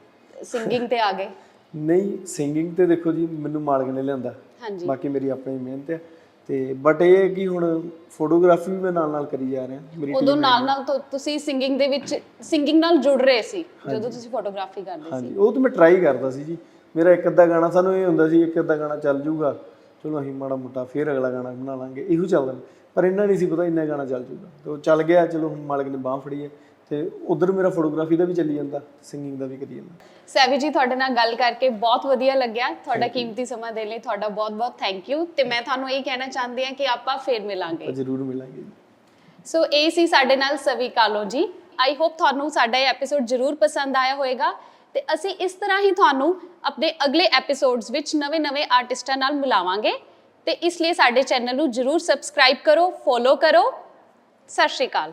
S1: ਸਿੰਗਿੰਗ ਤੇ ਆ ਗਏ?
S3: ਨਹੀਂ ਸਿੰਗਿੰਗ ਤੇ ਦੇਖੋ ਜੀ ਮੈਨੂੰ ਮਾਲਕ ਨੇ ਲਿਆਂਦਾ।
S1: ਹਾਂਜੀ।
S3: ਬਾਕੀ ਮੇਰੀ ਆਪਣੀ ਮਿਹਨਤ ਹੈ। ਤੇ ਬਟ ਇਹ ਹੈ ਕਿ ਹੁਣ ਫੋਟੋਗ੍ਰਾਫੀ ਵੀ ਮੈਂ ਨਾਲ ਨਾਲ ਕਰੀ ਜਾ ਰਿਹਾ ਮੇਰੀ
S1: ਉਦੋਂ ਨਾਲ ਨਾਲ ਤੁਸੀਂ ਸਿੰਗਿੰਗ ਦੇ ਵਿੱਚ ਸਿੰਗਿੰਗ ਨਾਲ ਜੁੜ ਰਹੇ ਸੀ ਜਦੋਂ ਤੁਸੀਂ ਫੋਟੋਗ੍ਰਾਫੀ ਕਰਦੇ ਸੀ।
S3: ਹਾਂਜੀ ਉਹ ਤਾਂ ਮੈਂ ਟਰਾਈ ਕਰਦਾ ਸੀ ਜੀ। ਮੇਰਾ ਇੱਕ ਅੱਧਾ ਗਾਣਾ ਸਾਨੂੰ ਇਹ ਹੁੰਦਾ ਸੀ ਇੱਕ ਅੱਧਾ ਗਾਣਾ ਚੱਲ ਜੂਗਾ। ਚਲੋ ਅਸੀਂ ਮਾੜਾ ਮੋਟਾ ਫੇਰ ਅਗਲਾ ਗਾਣਾ ਬਣਾ ਲਾਂਗੇ। ਇਹੋ ਚੱਲਦਾ। ਪਰ ਇੰਨਾ ਨਹੀਂ ਸੀ ਪਤਾ ਇੰਨਾ ਗਾਣਾ ਚੱਲ ਜੂਗਾ। ਤੇ ਉਹ ਚੱਲ ਗਿਆ ਚਲੋ ਹੁਣ ਮਾਲਕ ਨੇ ਬਾਹ ਫੜੀ ਹੈ। ਤੇ ਉਧਰ ਮੇਰਾ ਫੋਟੋਗ੍ਰਾਫੀ ਦਾ ਵੀ ਚੱਲੀ ਜਾਂਦਾ ਸਿੰਗਿੰਗ ਦਾ ਵੀ ਕਰੀ ਜਾਂਦਾ।
S1: ਸੈਵੀ ਜੀ ਤੁਹਾਡੇ ਨਾਲ ਗੱਲ ਕਰਕੇ ਬਹੁਤ ਵਧੀਆ ਲੱਗਿਆ। ਤੁਹਾਡਾ ਕੀਮਤੀ ਸਮਾਂ ਦੇਣ ਲਈ ਤੁਹਾਡਾ ਬਹੁਤ-ਬਹੁਤ ਥੈਂਕ ਯੂ ਤੇ ਮੈਂ ਤੁਹਾਨੂੰ ਇਹ ਕਹਿਣਾ ਚਾਹੁੰਦੀ ਹਾਂ ਕਿ ਆਪਾਂ ਫੇਰ ਮਿਲਾਂਗੇ।
S3: ਜ਼ਰੂਰ ਮਿਲਾਂਗੇ
S1: ਸੋ ਇਹ ਸੀ ਸਾਡੇ ਨਾਲ ਸਵੀ ਕਾਲੋ ਜੀ। ਆਈ ਹੋਪ ਤੁਹਾਨੂੰ ਸਾਡਾ ਇਹ ਐਪੀਸੋਡ ਜ਼ਰੂਰ ਪਸੰਦ ਆਇਆ ਹੋਵੇਗਾ। ਤੇ ਅਸੀਂ ਇਸ ਤਰ੍ਹਾਂ ਹੀ ਤੁਹਾਨੂੰ ਆਪਣੇ ਅਗਲੇ ਐਪੀਸੋਡਸ ਵਿੱਚ ਨਵੇਂ-ਨਵੇਂ ਆਰਟਿਸਟਾਂ ਨਾਲ ਮਿਲਾਵਾਂਗੇ। ਤੇ ਇਸ ਲਈ ਸਾਡੇ ਚੈਨਲ ਨੂੰ ਜ਼ਰੂਰ ਸਬਸਕ੍ਰਾਈਬ ਕਰੋ ਫੋਲੋ ਕਰੋ। ਸਤਿ ਸ਼੍ਰੀ ਅਕਾਲ।